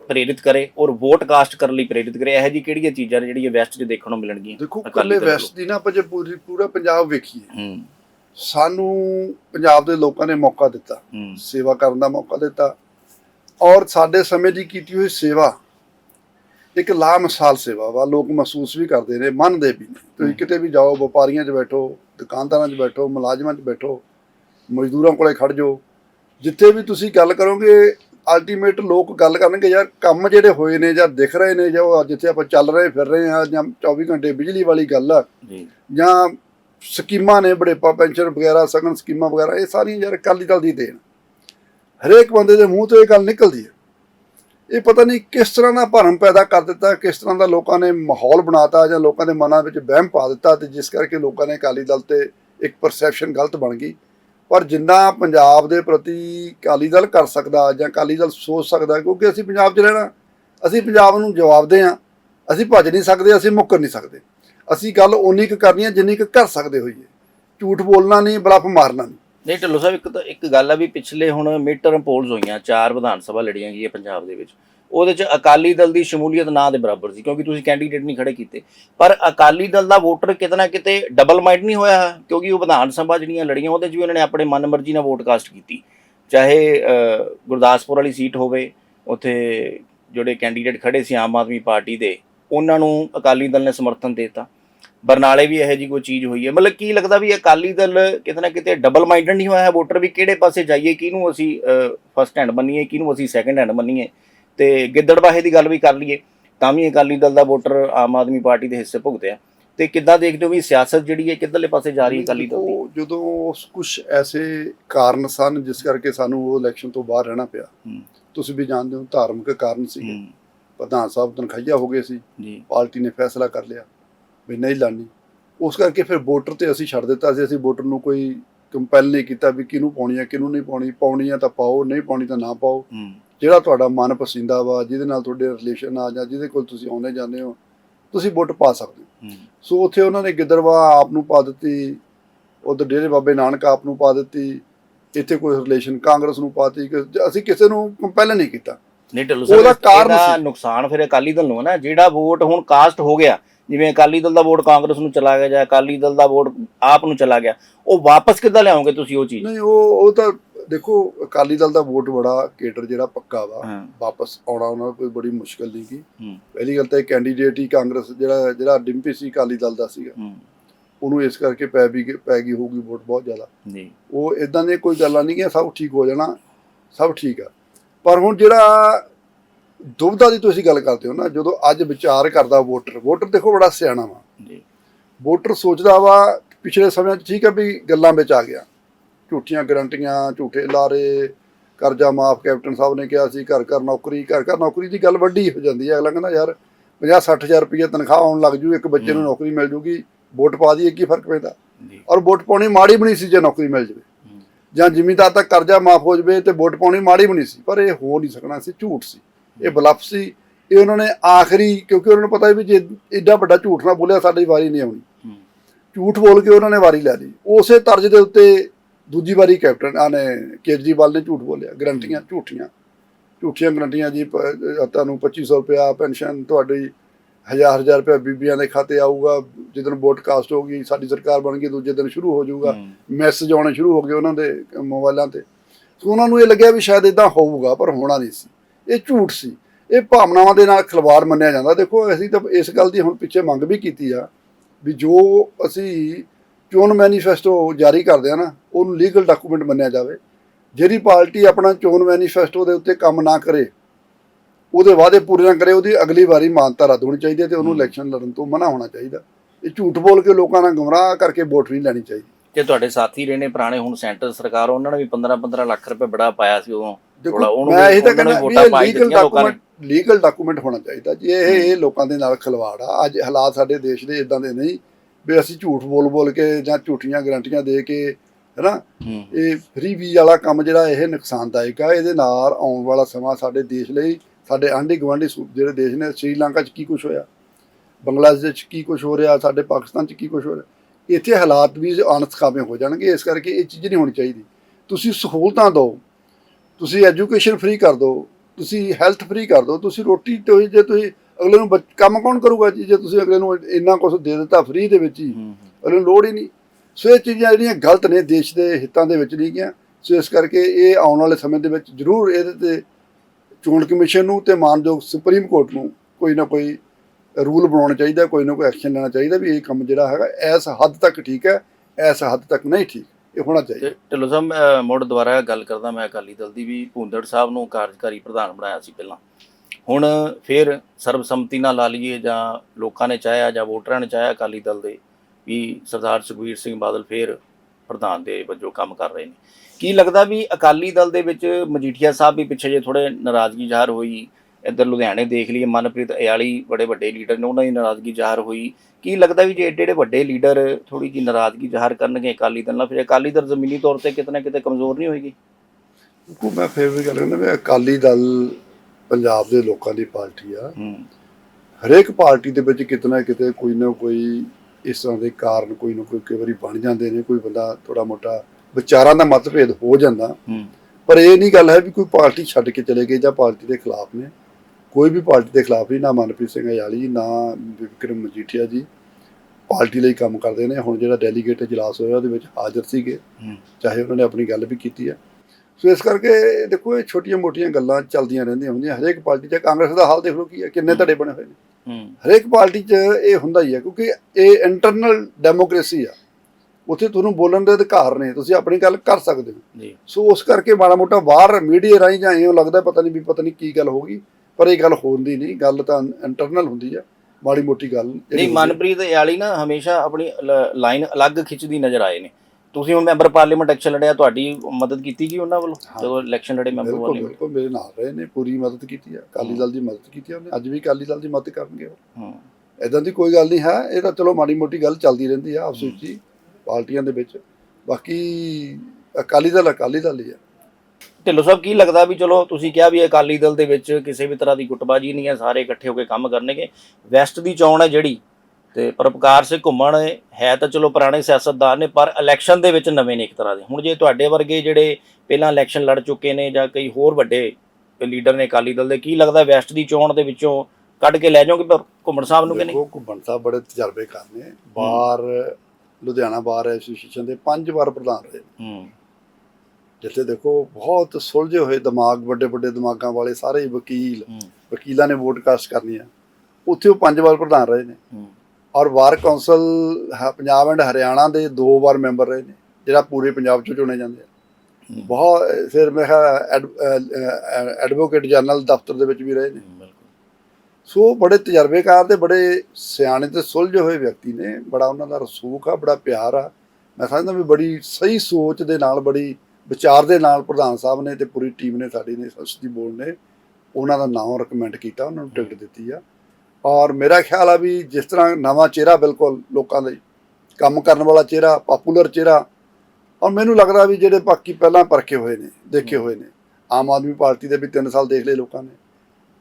ਪ੍ਰੇਰਿਤ ਕਰੇ ਔਰ ਵੋਟ ਕਾਸਟ ਕਰਨ ਲਈ ਪ੍ਰੇਰਿਤ ਕਰੇ। ਇਹੋ ਜਿਹੀ ਕਿਹੜੀਆਂ ਚੀਜ਼ਾਂ ਨੇ ਜਿਹੜੀਆਂ ਵੈਸਟ 'ਚ ਦੇਖਣ ਨੂੰ ਮਿਲਣਗੀਆਂ? ਦੇਖੋ ਕੱਲੇ ਵੈਸਟ ਦੀ ਨਾ ਆਪਾਂ ਜੇ ਪੂਰੀ ਪੂਰਾ ਪੰਜਾਬ ਵੇਖੀਏ। ਹੂੰ। ਸਾਨੂੰ ਪੰਜਾਬ ਦੇ ਲੋਕਾਂ ਨੇ ਮੌਕਾ ਦਿੱਤਾ। ਹੂੰ। ਸੇਵਾ ਕਰਨ ਦਾ ਮੌਕਾ ਦਿੱਤਾ। ਔਰ ਸਾਡੇ ਸਮੇਂ ਦੀ ਕੀਤੀ ਹੋਈ ਸੇਵਾ ਇੱਕ ਲਾਮਿਸਾਲ ਸੇਵਾ ਵਾ। ਲੋਕ ਮਹਿਸੂਸ ਵੀ ਕਰਦੇ ਨੇ ਮੰਨਦੇ ਵੀ ਤੁਸੀਂ ਕਿਤੇ ਵੀ ਜਾਓ ਵਪਾਰੀਆਂ 'ਚ ਬੈਠੋ ਦੁਕਾਨਦਾਰਾਂ 'ਚ ਬੈਠੋ ਮੁਲਾਜ਼ਮਾਂ 'ਚ ਬੈਠੋ ਮਜ਼ਦੂਰਾਂ ਕੋਲੇ ਖੜ ਜਾਓ। ਜਿੱਥੇ ਵੀ ਤੁਸੀਂ ਗੱਲ ਕਰੋਗੇ ਅਲਟੀਮੇਟ ਲੋਕ ਗੱਲ ਕਰਨਗੇ ਯਾਰ ਕੰਮ ਜਿਹੜੇ ਹੋਏ ਨੇ ਜਾਂ ਦਿਖ ਰਹੇ ਨੇ ਜਾਂ ਉਹ ਜਿੱਥੇ ਆਪਾਂ ਚੱਲ ਰਹੇ ਫਿਰ ਰਹੇ ਆ ਜਾਂ 24 ਘੰਟੇ ਬਿਜਲੀ ਵਾਲੀ ਗੱਲ ਆ। ਜੀ। ਜਾਂ ਸਕੀਮਾਂ ਨੇ ਬੜੇਪਾ ਪੈਨਸ਼ਨ ਵਗੈਰਾ ਸਗਨ ਸਕੀਮਾਂ ਵਗੈਰਾ ਇਹ ਸਾਰੀਆਂ ਯਾਰ ਅਕਾਲੀ ਦਲ ਦੀ ਦੇਣ। ਹਰੇਕ ਬੰਦੇ ਦੇ ਮੂੰਹ ਤੋਂ ਇਹ ਗੱਲ ਨਿਕਲਦੀ ਹੈ। ਇਹ ਪਤਾ ਨਹੀਂ ਕਿਸ ਤਰ੍ਹਾਂ ਦਾ ਭਰਮ ਪੈਦਾ ਕਰ ਦਿੱਤਾ ਕਿਸ ਤਰ੍ਹਾਂ ਦਾ ਲੋਕਾਂ ਨੇ ਮਾਹੌਲ ਬਣਾਤਾ ਜਾਂ ਲੋਕਾਂ ਦੇ ਮਨਾਂ ਵਿੱਚ ਵਹਿਮ ਪਾ ਦਿੱਤਾ ਤੇ ਜਿਸ ਕਰਕੇ ਲੋਕਾਂ ਨੇ ਅਕਾਲੀ ਦਲ ਤੇ ਇੱਕ ਪਰਸੈਪਸ਼ਨ ਗਲਤ ਬਣ ਗਈ। ਪਰ ਜਿੰਨਾ ਪੰਜਾਬ ਦੇ ਪ੍ਰਤੀ ਅਕਾਲੀ ਦਲ ਕਰ ਸਕਦਾ ਜਾਂ ਅਕਾਲੀ ਦਲ ਸੋਚ ਸਕਦਾ, ਕਿਉਂਕਿ ਅਸੀਂ ਪੰਜਾਬ 'ਚ ਰਹਿਣਾ, ਅਸੀਂ ਪੰਜਾਬ ਨੂੰ ਜਵਾਬਦੇ ਹਾਂ ਅਸੀਂ ਭੱਜ ਨਹੀਂ ਸਕਦੇ, ਅਸੀਂ ਮੁੱਕਰ ਨਹੀਂ ਸਕਦੇ। ਅਸੀਂ ਗੱਲ ਓਨੀ ਕੁ ਕਰਨੀ ਹੈ ਜਿੰਨੀ ਕੁ ਕਰ ਸਕਦੇ ਹੋਈਏ। ਝੂਠ ਬੋਲਣਾ ਨਹੀਂ, ਬਲਫ ਮਾਰਨਾ ਨਹੀਂ। ਨਹੀਂ, ਢਿੱਲੋਂ ਸਾਹਿਬ, ਇੱਕ ਤਾਂ ਇੱਕ ਗੱਲ ਆ ਵੀ ਪਿਛਲੇ ਹੁਣ ਮਿਡ ਟਰਮ ਪੋਲਸ ਹੋਈਆਂ, ਚਾਰ ਵਿਧਾਨ ਸਭਾ ਲੜੀਆਂ ਗਈਆਂ ਪੰਜਾਬ ਦੇ ਵਿੱਚ। ਉਹਦੇ ਚ ਅਕਾਲੀ ਦਲ ਦੀ ਸ਼ਮੂਲੀਅਤ ਨਾ ਦੇ ਬਰਾਬਰ ਸੀ, ਕਿਉਂਕਿ ਤੁਸੀਂ ਕੈਂਡੀਡੇਟ ਨਹੀਂ ਖੜੇ ਕੀਤੇ। ਪਰ ਅਕਾਲੀ ਦਲ ਦਾ ਵੋਟਰ ਕਿਤੇ ਨਾ ਕਿਤੇ ਡਬਲ ਮਾਈਂਡ ਨਹੀਂ ਹੋਇਆ, ਕਿਉਂਕਿ ਉਹ ਵਿਧਾਨ ਸਭਾ ਜਿਹੜੀਆਂ ਲੜੀਆਂ, ਉਹਦੇ ਚ ਵੀ ਉਹਨਾਂ ਨੇ ਆਪਣੇ ਮਨਮਰਜ਼ੀ ਨਾਲ ਵੋਟ ਕਾਸਟ ਕੀਤੀ। ਚਾਹੇ ਗੁਰਦਾਸਪੁਰ ਵਾਲੀ ਸੀਟ ਹੋਵੇ, ਉੱਥੇ ਜਿਹੜੇ ਕੈਂਡੀਡੇਟ ਖੜੇ ਸੀ ਆਮ ਆਦਮੀ ਪਾਰਟੀ ਦੇ, ਉਹਨਾਂ ਨੂੰ ਅਕਾਲੀ ਦਲ ਨੇ ਸਮਰਥਨ ਦਿੱਤਾ। ਬਰਨਾਲੇ ਵੀ ਇਹੋ ਜੀ ਕੋਈ ਚੀਜ਼ ਹੋਈ ਹੈ। ਮਤਲਬ ਕੀ ਲੱਗਦਾ ਵੀ ਅਕਾਲੀ ਦਲ ਕਿਤੇ ਨਾ ਕਿਤੇ ਡਬਲ ਮਾਈਂਡਡ ਨਹੀਂ ਹੋਇਆ ਹੈ ਵੋਟਰ ਵੀ, ਕਿਹੜੇ ਪਾਸੇ ਜਾਈਏ, ਕਿਹਨੂੰ ਅਸੀਂ ਫਸਟ ਹੈਂਡ ਮੰਨੀਏ, ਕਿਹਨੂੰ ਅਸੀਂ ਸੈਕੰਡ ਹੈਂਡ ਮੰਨੀਏ? ਤੇ ਗਿੱਦੜਬਾਹੇ ਦੀ ਗੱਲ ਵੀ ਕਰ ਲਈਏ ਤਾਂ ਵੀ ਅਕਾਲੀ ਦਲ ਦਾ ਵੋਟਰ ਆਮ ਆਦਮੀ ਪਾਰਟੀ ਦੇ ਹਿੱਸੇ ਭੁਗਤਿਆ। ਤੇ ਕਿੱਦਾਂ ਦੇਖਦੇ ਹੋ ਵੀ ਸਿਆਸਤ ਜਿਹੜੀ ਹੈ ਕਿੱਧਰਲੇ ਪਾਸੇ ਜਾ ਰਹੀ ਹੈ ਅਕਾਲੀ ਦਲ ਦੀ? ਉਹ ਜਦੋਂ ਕੁਝ ਐਸੇ ਕਾਰਨ ਸਨ ਜਿਸ ਕਰਕੇ ਸਾਨੂੰ ਉਹ ਇਲੈਕਸ਼ਨ ਤੋਂ ਬਾਹਰ ਰਹਿਣਾ ਪਿਆ। ਤੁਸੀਂ ਵੀ ਜਾਣਦੇ ਹੋ ਧਾਰਮਿਕ ਕਾਰਨ ਸੀਗੇ। ਪ੍ਰਧਾਨ ਸਾਹਿਬ ਤਨਖਾਹੀਆ ਹੋ ਗਏ ਸੀ। ਜੀ। ਪਾਰਟੀ ਨੇ ਫੈਸਲਾ ਕਰ ਲਿਆ ਵੀ ਨਹੀਂ ਲਾਣੀ। ਉਸ ਕਰਕੇ ਫਿਰ ਵੋਟਰ ਤੇ ਅਸੀਂ ਛੱਡ ਦਿੱਤਾ ਸੀ। ਅਸੀਂ ਵੋਟਰ ਨੂੰ ਕੋਈ ਕੰਪੈਲ ਨਹੀਂ ਕੀਤਾ ਵੀ ਕਿਹਨੂੰ ਪਾਉਣੀ ਹੈ ਕਿਹਨੂੰ ਨਹੀਂ ਪਾਉਣੀ। ਪਾਉਣੀ ਹੈ ਤਾਂ ਪਾਓ ਨਹੀਂ ਪਾਉਣੀ ਤਾਂ ਨਾ ਪਾਓ। ਜਿਹੜਾ ਤੁਹਾਡਾ ਮਨ ਪਸੰਦਾ ਵਾ ਜਿਹਦੇ ਨਾਲ ਤੁਹਾਡੇ ਰਿਲੇਸ਼ਨ ਆ ਜਾਂ ਜਿਹਦੇ ਕੋਲ ਤੁਸੀਂ ਆਉਂਦੇ ਜਾਂਦੇ ਹੋ ਤੁਸੀਂ ਵੋਟ ਪਾ ਸਕਦੇ ਹੋ। ਸੋ ਉੱਥੇ ਉਹਨਾਂ ਨੇ ਗਿੱਦੜਵਾ ਆਪ ਨੂੰ ਪਾ ਦਿੱਤੀ ਉਧਰ ਡੇਰੇ ਬਾਬੇ ਨਾਨਕ ਆਪ ਨੂੰ ਪਾ ਦਿੱਤੀ ਇੱਥੇ ਕੋਈ ਰਿਲੇਸ਼ਨ ਕਾਂਗਰਸ ਨੂੰ ਪਾਤੀ ਕਿ ਅਸੀਂ ਕਿਸੇ ਨੂੰ ਕੰਪੈਲ ਨਹੀਂ ਕੀਤਾ। ਨਹੀਂ ਢਿੱਲੋਂ ਉਹਦਾ ਸਾਹਿਬ ਕਾਰਨ ਇਹਦਾ ਸੀ। ਨੁਕਸਾਨ ਫਿਰ ਅਕਾਲੀ ਦਲ ਨੂੰ ਹੈ ਨਾ ਜਿਹੜਾ ਵੋਟ ਹੁਣ ਕਾਸਟ ਹੋ ਗਿਆ ਜਿਵੇਂ ਅਕਾਲੀ ਦਲ ਦਾ ਵੋਟ ਕਾਂਗਰਸ ਨੂੰ ਚਲਾ ਗਿਆ ਜਾਂ ਅਕਾਲੀ ਦਲ ਦਾ ਵੋਟ ਆਪ ਨੂੰ ਚਲਾ ਗਿਆ ਉਹ ਵਾਪਸ ਕਿੱਦਾਂ ਲਿਆਓਗੇ ਤੁਸੀਂ ਉਹ ਚੀਜ਼? ਨਹੀਂ ਉਹ ਉਹ ਤਾਂ ਦੇਖੋ ਅਕਾਲੀ ਦਲ ਦਾ ਵੋਟ ਬੜਾ ਕੇਡਰ ਜਿਹੜਾ ਪੱਕਾ ਵਾ ਵਾਪਸ ਆਉਣਾ ਉਹਨਾਂ ਨੂੰ ਕੋਈ ਬੜੀ ਮੁਸ਼ਕਲ ਨਹੀਂ ਹੂੰ। ਪਹਿਲੀ ਗੱਲ ਤਾਂ ਇਹ ਕੈਂਡੀਡੇਟ ਹੀ ਕਾਂਗਰਸ ਜਿਹੜਾ ਜਿਹੜਾ ਡਿੰਪੀ ਸੀ ਅਕਾਲੀ ਦਲ ਦਾ ਸੀਗਾ। ਉਹਨੂੰ ਇਸ ਕਰਕੇ ਪੈ ਵੀ ਪੈ ਗਈ ਹੋਊਗੀ ਵੋਟ ਬਹੁਤ ਜ਼ਿਆਦਾ। ਜੀ। ਉਹ ਇਦਾਂ ਦੇ ਕੋਈ ਗੱਲਾਂ ਨਹੀਂ ਕਿ ਸਭ ਠੀਕ ਹੋ ਜਾਣਾ ਸਭ ਠੀਕ ਆ। ਪਰ ਹੁਣ ਜਿਹੜਾ ਦੁਬਿਧਾ ਦੀ ਤੁਸੀਂ ਗੱਲ ਕਰਦੇ ਹੋ ਨਾ ਜਦੋਂ ਅੱਜ ਵਿਚਾਰ ਕਰਦਾ ਵੋਟਰ ਵੋਟਰ ਦੇਖੋ ਬੜਾ ਸਿਆਣਾ ਵਾ। ਜੀ। ਵੋਟਰ ਸੋਚਦਾ ਵਾ ਪਿਛਲੇ ਸਮਿਆਂ 'ਚ ਠੀਕ ਹੈ ਵੀ ਗੱਲਾਂ ਵਿੱਚ ਆ ਗਿਆ। ਝੂਠੀਆਂ ਗਰੰਟੀਆਂ ਝੂਠੇ ਲਾਰੇ ਕਰਜ਼ਾ ਮਾਫ ਕੈਪਟਨ ਸਾਹਿਬ ਨੇ ਕਿਹਾ ਸੀ ਘਰ ਘਰ ਨੌਕਰੀ ਘਰ ਘਰ ਨੌਕਰੀ ਦੀ ਗੱਲ ਵੱਡੀ ਹੋ ਜਾਂਦੀ ਹੈ। ਅਗਲਾ ਕਹਿੰਦਾ ਯਾਰ 50 60000 ਰੁਪਏ ਤਨਖਾਹ ਆਉਣ ਲੱਗ ਜੂ ਇੱਕ ਬੱਚੇ ਨੂੰ ਨੌਕਰੀ ਮਿਲ ਜੂਗੀ ਵੋਟ ਪਾ ਦਈਏ ਕੀ ਫ਼ਰਕ ਪੈਂਦਾ? ਔਰ ਵੋਟ ਪਾਉਣੀ ਮਾੜੀ ਬਣੀ ਸੀ ਜੇ ਨੌਕਰੀ ਮਿਲ ਜਵੇ। ਜਾਂ ਜ਼ਿਮੀਂਦਾਰ ਤੱਕ ਕਰਜ਼ਾ ਮਾਫ ਹੋ ਜਵੇ ਤੇ ਵੋਟ ਪਾਉਣੀ ਮਾੜੀ ਬਣੀ ਸੀ ਪਰ ਇਹ ਹੋ ਨਹੀਂ ਸਕਣਾ ਸੀ ਝੂਠ ਸੀ। ਇਹ ਬਲਫ ਸੀ। ਇਹ ਉਹਨਾਂ ਨੇ ਆਖਰੀ ਕਿਉਂਕਿ ਉਹਨਾਂ ਨੂੰ ਪਤਾ ਵੀ ਜੇ ਐਡਾ ਵੱਡਾ ਝੂਠ ਨਾ ਬੋਲਿਆ ਸਾਡੀ ਵਾਰੀ ਨਹੀਂ ਆਉਣੀ। ਝੂਠ ਬੋਲ ਕੇ ਉਹਨਾਂ ਨੇ ਵਾਰੀ ਲੈ ਲਈ। ਉਸੇ ਤਰਜ਼ ਦੇ ਉੱਤੇ ਦੂਜੀ ਵਾਰੀ ਕੈਪਟਨ ਆ ਨੇ ਕੇਜਰੀਵਾਲ ਨੇ ਝੂਠ ਬੋਲਿਆ ਗਰੰਟੀਆਂ ਝੂਠੀਆਂ। ਝੂਠੀਆਂ ਗਰੰਟੀਆਂ ਜੀ ਤੁਹਾਨੂੰ 2500 ਰੁਪਇਆ ਪੈਨਸ਼ਨ ਤੁਹਾਡੀ ਹਜ਼ਾਰ ਹਜ਼ਾਰ ਰੁਪਇਆ ਬੀਬੀਆਂ ਦੇ ਖਾਤੇ ਆਊਗਾ ਜਿੱਦਣ ਵੋਟ ਕਾਸਟ ਹੋਗੀ ਸਾਡੀ ਸਰਕਾਰ ਬਣ ਗਈ ਦੂਜੇ ਦਿਨ ਸ਼ੁਰੂ ਹੋ ਜਾਊਗਾ। ਹੂੰ, ਮੈਸੇਜ ਆਉਣੇ ਸ਼ੁਰੂ ਹੋ ਗਏ ਉਹਨਾਂ ਦੇ ਮੋਬਾਈਲਾਂ ਤੇ। ਸੋ ਉਹਨਾਂ ਨੂੰ ਇਹ ਲੱਗਿਆ ਵੀ ਸ਼ਾਇਦ ਇਦਾਂ ਹੋਊਗਾ ਪਰ ਹੋਣਾ ਨਹੀਂ ਸੀ। ਇਹ ਝੂਠ ਸੀ। ਇਹ ਭਾਵਨਾਵਾਂ ਦੇ ਨਾਲ ਖਿਲਵਾੜ ਮੰਨਿਆ ਜਾਂਦਾ। ਦੇਖੋ ਅਸੀਂ ਤਾਂ ਇਸ ਗੱਲ ਦੀ ਹੁਣ ਪਿੱਛੇ ਮੰਗ ਵੀ ਕੀਤੀ ਆ ਵੀ ਜੋ ਅਸੀਂ ਚੋਣ ਮੈਨੀਫੈਸਟੋ ਜਾਰੀ ਕਰਦੇ ਆ ਨਾ ਉਹਨੂੰ ਲੀਗਲ ਡਾਕੂਮੈਂਟ ਮੰਨਿਆ ਜਾਵੇ ਜਿਹੜੀ ਪਾਰਟੀ ਆਪਣਾ ਚੋਣ ਮੈਨੀਫੈਸਟੋ ਦੇ ਉੱਤੇ ਕੰਮ ਨਾ ਕਰੇ ਉਹਦੇ ਵਾਅਦੇ ਪੂਰੇ ਨਾ ਕਰੇ ਉਹਦੀ ਅਗਲੀ ਵਾਰੀ ਮਾਨਤਾ ਰੱਦ ਹੋਣੀ ਚਾਹੀਦੀ ਹੈ ਤੇ ਉਹਨੂੰ ਇਲੈਕਸ਼ਨ ਲੜਨ ਤੋਂ ਮਨਾ ਹੋਣਾ ਚਾਹੀਦਾ। ਇਹ ਝੂਠ ਬੋਲ ਕੇ ਲੋਕਾਂ ਨਾਲ ਗੁੰਮਰਾਹ ਕਰਕੇ ਵੋਟ ਨਹੀਂ ਲੈਣੀ ਚਾਹੀਦੀ। ਤੇ ਤੁਹਾਡੇ ਸਾਥੀ ਰਹੇ ਨੇ ਪੁਰਾਣੇ ਹੁਣ ਸੈਂਟਰ ਸਰਕਾਰ ਉਹਨਾਂ ਨੇ ਵੀ 15 15 ਲੱਖ ਰੁਪਏ ਬੜਾ ਪਾਇਆ ਸੀ ਉਦੋਂ। ਮੈਂ ਇਹ ਤਾਂ ਕਹਿੰਦਾ ਵੀ ਲੀਗਲ ਡਾਕੂਮੈਂਟ ਲੀਗਲ ਡਾਕੂਮੈਂਟ ਹੋਣਾ ਚਾਹੀਦਾ ਜੀ। ਇਹ ਇਹ ਲੋਕਾਂ ਦੇ ਨਾਲ ਖਿਲਵਾੜ ਆ। ਅੱਜ ਹਾਲਾਤ ਸਾਡੇ ਦੇਸ਼ ਦੇ ਇਦਾਂ ਦੇ ਨਹੀਂ ਵੀ ਅਸੀਂ ਝੂਠ ਬੋਲ ਬੋਲ ਕੇ ਜਾਂ ਝੂਠੀਆਂ ਗਰੰਟੀਆਂ ਦੇ ਕੇ ਹੈਨਾ? ਹੂੰ, ਇਹ ਫ੍ਰੀ ਵੀਜ਼ ਵਾਲਾ ਕੰਮ ਜਿਹੜਾ ਇਹ ਨੁਕਸਾਨਦਾਇਕ ਆ ਇਹਦੇ ਨਾਲ ਆਉਣ ਵਾਲਾ ਸਮਾਂ ਸਾਡੇ ਦੇਸ਼ ਲਈ ਸਾਡੇ ਆਂਢੀ ਗੁਆਂਢੀ ਸੂ- ਜਿਹੜੇ ਦੇਸ਼ ਨੇ ਸ੍ਰੀਲੰਕਾ 'ਚ ਕੀ ਕੁਝ ਹੋਇਆ? ਬੰਗਲਾਦੇਸ਼ 'ਚ ਕੀ ਕੁਝ ਹੋ ਰਿਹਾ? ਸਾਡੇ ਪਾਕਿਸਤਾਨ 'ਚ ਕੀ ਕੁਝ ਹੋ ਰਿਹਾ? ਇੱਥੇ ਹਾਲਾਤ ਵੀ ਅਣਸਖਾਵੇਂ ਹੋ ਜਾਣਗੇ ਇਸ ਕਰਕੇ ਇਹ ਚੀਜ਼ ਨਹੀਂ ਹੋਣੀ ਚਾਹੀਦੀ। ਤੁਸੀਂ ਸਹੂਲਤਾਂ ਦਿਓ ਤੁਸੀਂ ਐਜੂਕੇਸ਼ਨ ਫ੍ਰੀ ਕਰ ਦਿਓ ਤੁਸੀਂ ਹੈਲਥ ਫ੍ਰੀ ਕਰ ਦਿਓ ਤੁਸੀਂ ਰੋਟੀ ਤੇ ਜੇ ਤੁਸੀਂ ਅਗਲੇ ਨੂੰ ਕੰਮ ਕੌਣ ਕਰੂਗਾ ਜੀ? ਜੇ ਤੁਸੀਂ ਅਗਲੇ ਨੂੰ ਇੰਨਾ ਕੁਝ ਦੇ ਦਿੱਤਾ ਫ੍ਰੀ ਦੇ ਵਿੱਚ ਹੀ ਹੂੰ, ਅਗਲੇ ਨੂੰ ਲੋੜ ਹੀ ਨਹੀਂ। ਸੋ ਇਹ ਚੀਜ਼ਾਂ ਜਿਹੜੀਆਂ ਗਲਤ ਨੇ ਦੇਸ਼ ਦੇ ਹਿੱਤਾਂ ਦੇ ਵਿੱਚ ਨਹੀਂ ਗਈਆਂ। ਸੋ ਇਸ ਕਰਕੇ ਇਹ ਆਉਣ ਵਾਲੇ ਸਮੇਂ ਦੇ ਵਿੱਚ ਜ਼ਰੂਰ ਇਹਦੇ ਤੇ ਚੋਣ ਕਮਿਸ਼ਨ ਨੂੰ ਤੇ ਮਾਨਯੋਗ ਸੁਪਰੀਮ ਕੋਰਟ ਨੂੰ ਕੋਈ ਨਾ ਕੋਈ ਰੂਲ ਬਣਾਉਣਾ ਚਾਹੀਦਾ, ਕੋਈ ਨਾ ਕੋਈ ਐਕਸ਼ਨ ਲੈਣਾ ਚਾਹੀਦਾ ਵੀ ਇਹ ਕੰਮ ਜਿਹੜਾ ਹੈਗਾ ਇਸ ਹੱਦ ਤੱਕ ਠੀਕ ਹੈ, ਇਸ ਹੱਦ ਤੱਕ ਨਹੀਂ ਠੀਕ, ਇਹ ਹੋਣਾ ਚਾਹੀਦਾ। ਤੇ ਢਿੱਲੋਂ ਸਾਹਿਬ, ਮੈਂ ਮੁੜ ਦੁਬਾਰਾ ਗੱਲ ਕਰਦਾ ਮੈਂ ਅਕਾਲੀ ਦਲ ਦੀ ਵੀ ਭੁੰਦੜ ਸਾਹਿਬ ਨੂੰ ਕਾਰਜਕਾਰੀ ਪ੍ਰਧਾਨ ਬਣਾਇਆ ਸੀ ਪਹਿਲਾਂ। ਹੁਣ ਫਿਰ ਸਰਬਸੰਮਤੀ ਨਾਲ ਲਾ ਲਈਏ ਜਾਂ ਲੋਕਾਂ ਨੇ ਚਾਹਿਆ ਜਾਂ ਵੋਟਰਾਂ ਨੇ ਚਾਹਿਆ ਅਕਾਲੀ ਦਲ ਦੇ ਵੀ ਸਰਦਾਰ ਸੁਖਬੀਰ ਸਿੰਘ ਬਾਦਲ ਫਿਰ ਪ੍ਰਧਾਨ ਦੇ ਵਜੋਂ ਕੰਮ ਕਰ ਰਹੇ ਨੇ। ਕੀ ਲੱਗਦਾ ਵੀ ਅਕਾਲੀ ਦਲ ਦੇ ਵਿੱਚ ਮਜੀਠੀਆ ਸਾਹਿਬ ਵੀ ਪਿੱਛੇ ਜੇ ਥੋੜੇ ਨਾਰਾਜ਼ਗੀ ਜ਼ਾਹਰ ਹੋਈ ਇੱਧਰ ਲੁਧਿਆਣੇ ਦੇਖ ਲਈਏ ਮਨਪ੍ਰੀਤ ਅਯਾਲੀ ਬੜੇ ਵੱਡੇ ਲੀਡਰ ਨੇ ਉਹਨਾਂ ਦੀ ਨਾਰਾਜ਼ਗੀ ਜ਼ਾਹਰ ਹੋਈ। ਕੀ ਲੱਗਦਾ ਵੀ ਜੇ ਏਡੇ ਏਡੇ ਵੱਡੇ ਲੀਡਰ ਥੋੜੀ ਜਿਹੀ ਨਾਰਾਜ਼ਗੀ ਜ਼ਾਹਰ ਕਰਨਗੇ ਅਕਾਲੀ ਦਲ ਨਾਲ ਫਿਰ ਅਕਾਲੀ ਦਲ ਜ਼ਮੀਨੀ ਤੌਰ ਤੇ ਕਿਤੇ ਨਾ ਕਿਤੇ ਕਮਜ਼ੋਰ ਨਹੀਂ ਹੋਏਗੀ? ਕੋ ਮੈਂ ਫੇਰ ਵੀ ਗੱਲ ਕਰਦਾ ਵੀ ਅਕਾਲੀ ਦਲ ਪੰਜਾਬ ਦੇ ਲੋਕਾਂ ਦੀ ਪਾਰਟੀ ਆ। ਹਰੇਕ ਪਾਰਟੀ ਦੇ ਵਿੱਚ ਕਿਤੇ ਨਾ ਕਿਤੇ ਕੋਈ ਨਾ ਕੋਈ ਇਸ ਤਰ੍ਹਾਂ ਦੇ ਕਾਰਨ ਕੋਈ ਨਾ ਕੋਈ ਕਈ ਵਾਰੀ ਬਣ ਜਾਂਦੇ ਨੇ ਕੋਈ ਬੰਦਾ ਥੋੜਾ ਮੋਟਾ ਵਿਚਾਰਾਂ ਦਾ ਮਤਭੇਦ ਹੋ ਜਾਂਦਾ। ਪਰ ਇਹ ਨਹੀਂ ਗੱਲ ਹੈ ਵੀ ਕੋਈ ਪਾਰਟੀ ਛੱਡ ਕੇ ਚਲੇ ਗਏ ਜਾਂ ਪਾਰਟੀ ਦੇ ਖਿਲਾਫ ਨੇ। ਕੋਈ ਵੀ ਪਾਰਟੀ ਦੇ ਖਿਲਾਫ ਨਹੀਂ ਨਾ ਮਨਪ੍ਰੀਤ ਸਿੰਘ ਅਯਾਲੀ ਨਾ ਵਿਕਰਮ ਮਜੀਠੀਆ ਜੀ ਪਾਰਟੀ ਲਈ ਕੰਮ ਕਰਦੇ ਨੇ। ਹੁਣ ਜਿਹੜਾ ਡੈਲੀਗੇਟ ਇਜਲਾਸ ਹੋਇਆ ਉਹਦੇ ਵਿੱਚ ਹਾਜ਼ਰ ਸੀਗੇ। ਚਾਹੇ ਉਹਨਾਂ ਨੇ ਆਪਣੀ ਗੱਲ ਵੀ ਕੀਤੀ ਹੈ। ਸੋ ਇਸ ਕਰਕੇ ਦੇਖੋ ਇਹ ਛੋਟੀਆਂ-ਮੋਟੀਆਂ ਗੱਲਾਂ ਚੱਲਦੀਆਂ ਰਹਿੰਦੀਆਂ ਹੁੰਦੀਆਂ। ਹਰੇਕ ਪਾਰਟੀ 'ਚ ਕਾਂਗਰਸ ਦਾ ਹਾਲ ਦੇਖ ਲਓ ਕੀ ਹੈ ਕਿੰਨੇ ਧੜੇ ਬਣੇ ਹੋਏ ਨੇ। ਹਰੇਕ ਪਾਰਟੀ 'ਚ ਇਹ ਹੁੰਦਾ ਹੀ ਹੈ ਕਿਉਂਕਿ ਇਹ ਇੰਟਰਨਲ ਡੈਮੋਕ੍ਰੇਸੀ ਆ। ਉੱਥੇ ਤੁਹਾਨੂੰ ਬੋਲਣ ਦੇ ਅਧਿਕਾਰ ਨੇ ਤੁਸੀਂ ਆਪਣੀ ਗੱਲ ਕਰ ਸਕਦੇ ਹੋ। ਸੋ ਉਸ ਕਰਕੇ ਮਾੜਾ ਮੋਟਾ ਬਾਹਰ ਮੀਡੀਆ ਰਾਹੀਂ ਜਾਂ ਇਉਂ ਲੱਗਦਾ ਪਤਾ ਨਹੀਂ ਵੀ ਪਤਾ ਨਹੀਂ ਕੀ ਗੱਲ ਹੋਗੀ ਪਰ ਇਹ ਗੱਲ ਹੁੰਦੀ ਨਹੀਂ। ਗੱਲ ਤਾਂ ਇੰਟਰਨਲ ਹੁੰਦੀ ਆ ਮਾੜੀ ਮੋਟੀ ਗੱਲ ਨਹੀਂ। ਮਨਪ੍ਰੀਤ ਅਯਾਲੀ ਨਾ ਹਮੇਸ਼ਾ ਆਪਣੀ ਲਾਈਨ ਅਲੱਗ ਖਿੱਚਦੀ ਨਜ਼ਰ ਆਏ ਨੇ। ਤੁਸੀਂ ਹੁਣ ਮੈਂਬਰ ਪਾਰਲੀਮੈਂਟ ਇਲੈਕਸ਼ਨ ਲੜਿਆ ਤੁਹਾਡੀ ਮਦਦ ਕੀਤੀ ਗਈ ਉਹਨਾਂ ਵੱਲੋਂ। ਜਦੋਂ ਇਲੈਕਸ਼ਨ ਲੜੇ ਮੈਂਬਰ ਬਿਲਕੁਲ ਬਿਲਕੁਲ ਮੇਰੇ ਨਾਲ ਰਹੇ ਨੇ ਪੂਰੀ ਮਦਦ ਕੀਤੀ ਆ। ਅਕਾਲੀ ਦਲ ਦੀ ਮਦਦ ਕੀਤੀ ਆ ਉਹਨੇ। ਅੱਜ ਵੀ ਅਕਾਲੀ ਦਲ ਦੀ ਮਦਦ ਕਰਨਗੇ ਉਹ। ਹੂੰ। ਇਦਾਂ ਦੀ ਕੋਈ ਗੱਲ ਨਹੀਂ ਹੈ। ਇਹ ਤਾਂ ਚਲੋ ਮਾੜੀ ਮੋਟੀ ਗੱਲ ਚੱਲਦੀ ਰਹਿੰਦੀ ਆ ਆਪਸ ਵਿੱਚ ਹੀ। ਪਾਰਟੀਆਂ ਦੇ ਵਿੱਚ। ਬਾਕੀ ਅਕਾਲੀ ਦਲ ਅਕਾਲੀ ਦਲ ਹੀ ਆ। ਢਿੱਲੋਂ ਸਾਹਿਬ ਕੀ ਲੱਗਦਾ ਵੀ ਚਲੋ ਤੁਸੀਂ ਕਿਹਾ ਵੀ ਅਕਾਲੀ ਦਲ ਦੇ ਵਿੱਚ ਕਿਸੇ ਵੀ ਤਰ੍ਹਾਂ ਦੀ ਗੁੱਟਬਾਜੀ ਨਹੀਂ ਹੈ ਸਾਰੇ ਇਕੱਠੇ ਹੋ ਕੇ ਕੰਮ ਕਰਨਗੇ। ਵੈਸਟ ਦੀ ਚੋਣ ਹੈ ਜਿਹੜੀ ਤੇ ਪਰਪਕਾਰ ਸਿੰਘ ਘੁੰਮਣ ਹੈ ਤਾਂ ਚਲੋ ਪੁਰਾਣੇ ਸਿਆਸਤਦਾਨ ਨੇ ਪਰ ਇਲੈਕਸ਼ਨ ਦੇ ਵਿੱਚ ਨਵੇਂ ਨੇ ਇੱਕ ਤਰ੍ਹਾਂ ਦੇ। ਹੁਣ ਜੇ ਤੁਹਾਡੇ ਵਰਗੇ ਜਿਹੜੇ ਪਹਿਲਾਂ ਇਲੈਕਸ਼ਨ ਲੜ ਚੁੱਕੇ ਨੇ ਜਾਂ ਕਈ ਹੋਰ ਵੱਡੇ ਲੀਡਰ ਨੇ ਅਕਾਲੀ ਦਲ ਦੇ ਕੀ ਲੱਗਦਾ ਵੈਸਟ ਦੀ ਚੋਣ ਦੇ ਵਿੱਚੋਂ ਕੱਢ ਕੇ ਲੈ ਜਾਓਗੇ ਪਰ ਘੁੰਮਣ ਸਾਹਿਬ ਨੂੰ ਕਿ ਨਹੀਂ? ਦੇਖੋ ਘੁੰਮਣ ਸਾਹਿਬ ਬੜੇ ਤਜਰਬੇਕਾਰ ਨੇ। ਬਾਰ ਲੁਧਿਆਣਾ ਬਾਰ ਐਸੋਸੀਏਸ਼ਨ ਦੇ ਪੰਜ ਵਾਰ ਪ੍ਰਧਾਨ ਰਹੇ ਹੂੰ। ਜਿੱਥੇ ਦੇਖੋ ਬਹੁਤ ਸੁਲਝੇ ਹੋਏ ਦਿਮਾਗ ਵੱਡੇ ਵੱਡੇ ਦਿਮਾਗਾਂ ਵਾਲੇ ਸਾਰੇ ਵਕੀਲ ਵਕੀਲਾਂ ਨੇ ਵੋਟ ਕਾਸਟ ਕਰਨੀ ਆ। ਉੱਥੇ ਉਹ ਪੰਜ ਵਾਰ ਪ੍ਰਧਾਨ ਰਹੇ ਨੇ। ਹੂੰ। ਔਰ ਵਾਰ ਕੌਂਸਲ ਹ- ਪੰਜਾਬ ਐਂਡ ਹਰਿਆਣਾ ਦੇ ਦੋ ਵਾਰ ਮੈਂਬਰ ਰਹੇ ਨੇ ਜਿਹੜਾ ਪੂਰੇ ਪੰਜਾਬ ਚੋਂ ਚੁਣੇ ਜਾਂਦੇ ਆ। ਬਹੁਤ ਫਿਰ ਮੈਂ ਕਿਹਾ ਐਡਵੋਕੇਟ ਜਨਰਲ ਦਫ਼ਤਰ ਦੇ ਵਿੱਚ ਵੀ ਰਹੇ ਨੇ। ਸੋ ਬੜੇ ਤਜਰਬੇਕਾਰ ਤੇ ਬੜੇ ਸਿਆਣੇ ਤੇ ਸੁਲਝੇ ਹੋਏ ਵਿਅਕਤੀ ਨੇ ਬੜਾ ਉਹਨਾਂ ਦਾ ਰਸੂਖ ਆ ਬੜਾ ਪਿਆਰ ਆ। ਮੈਂ ਸਮਝਦਾ ਵੀ ਬੜੀ ਸਹੀ ਸੋਚ ਦੇ ਨਾਲ ਬੜੀ ਵਿਚਾਰ ਦੇ ਨਾਲ ਪ੍ਰਧਾਨ ਸਾਹਿਬ ਨੇ ਤੇ ਪੂਰੀ ਟੀਮ ਨੇ ਸਾਡੀ ਨੇ ਸੰਸਦੀ ਬੋਰਡ ਨੇ ਉਹਨਾਂ ਦਾ ਨਾਮ ਰეკਮੈਂਡ ਕੀਤਾ ਉਹਨਾਂ ਨੂੰ ਟਿਕਟ ਦਿੱਤੀ ਆ। ਔਰ ਮੇਰਾ ਖਿਆਲ ਆ ਵੀ ਜਿਸ ਤਰ੍ਹਾਂ ਨਵਾਂ ਚਿਹਰਾ ਬਿਲਕੁਲ ਲੋਕਾਂ ਲਈ ਕੰਮ ਕਰਨ ਵਾਲਾ ਚਿਹਰਾ ਪਪੂਲਰ ਚਿਹਰਾ ਔਰ ਮੈਨੂੰ ਲੱਗਦਾ ਵੀ ਜਿਹੜੇ ਬਾਕੀ ਪਹਿਲਾਂ ਪਰਖੇ ਹੋਏ ਨੇ ਦੇਖੇ ਹੋਏ ਨੇ ਆਮ ਆਦਮੀ ਪਾਰਟੀ ਦੇ ਵੀ 3 ਸਾਲ ਦੇਖ ਲਏ ਲੋਕਾਂ ਨੇ।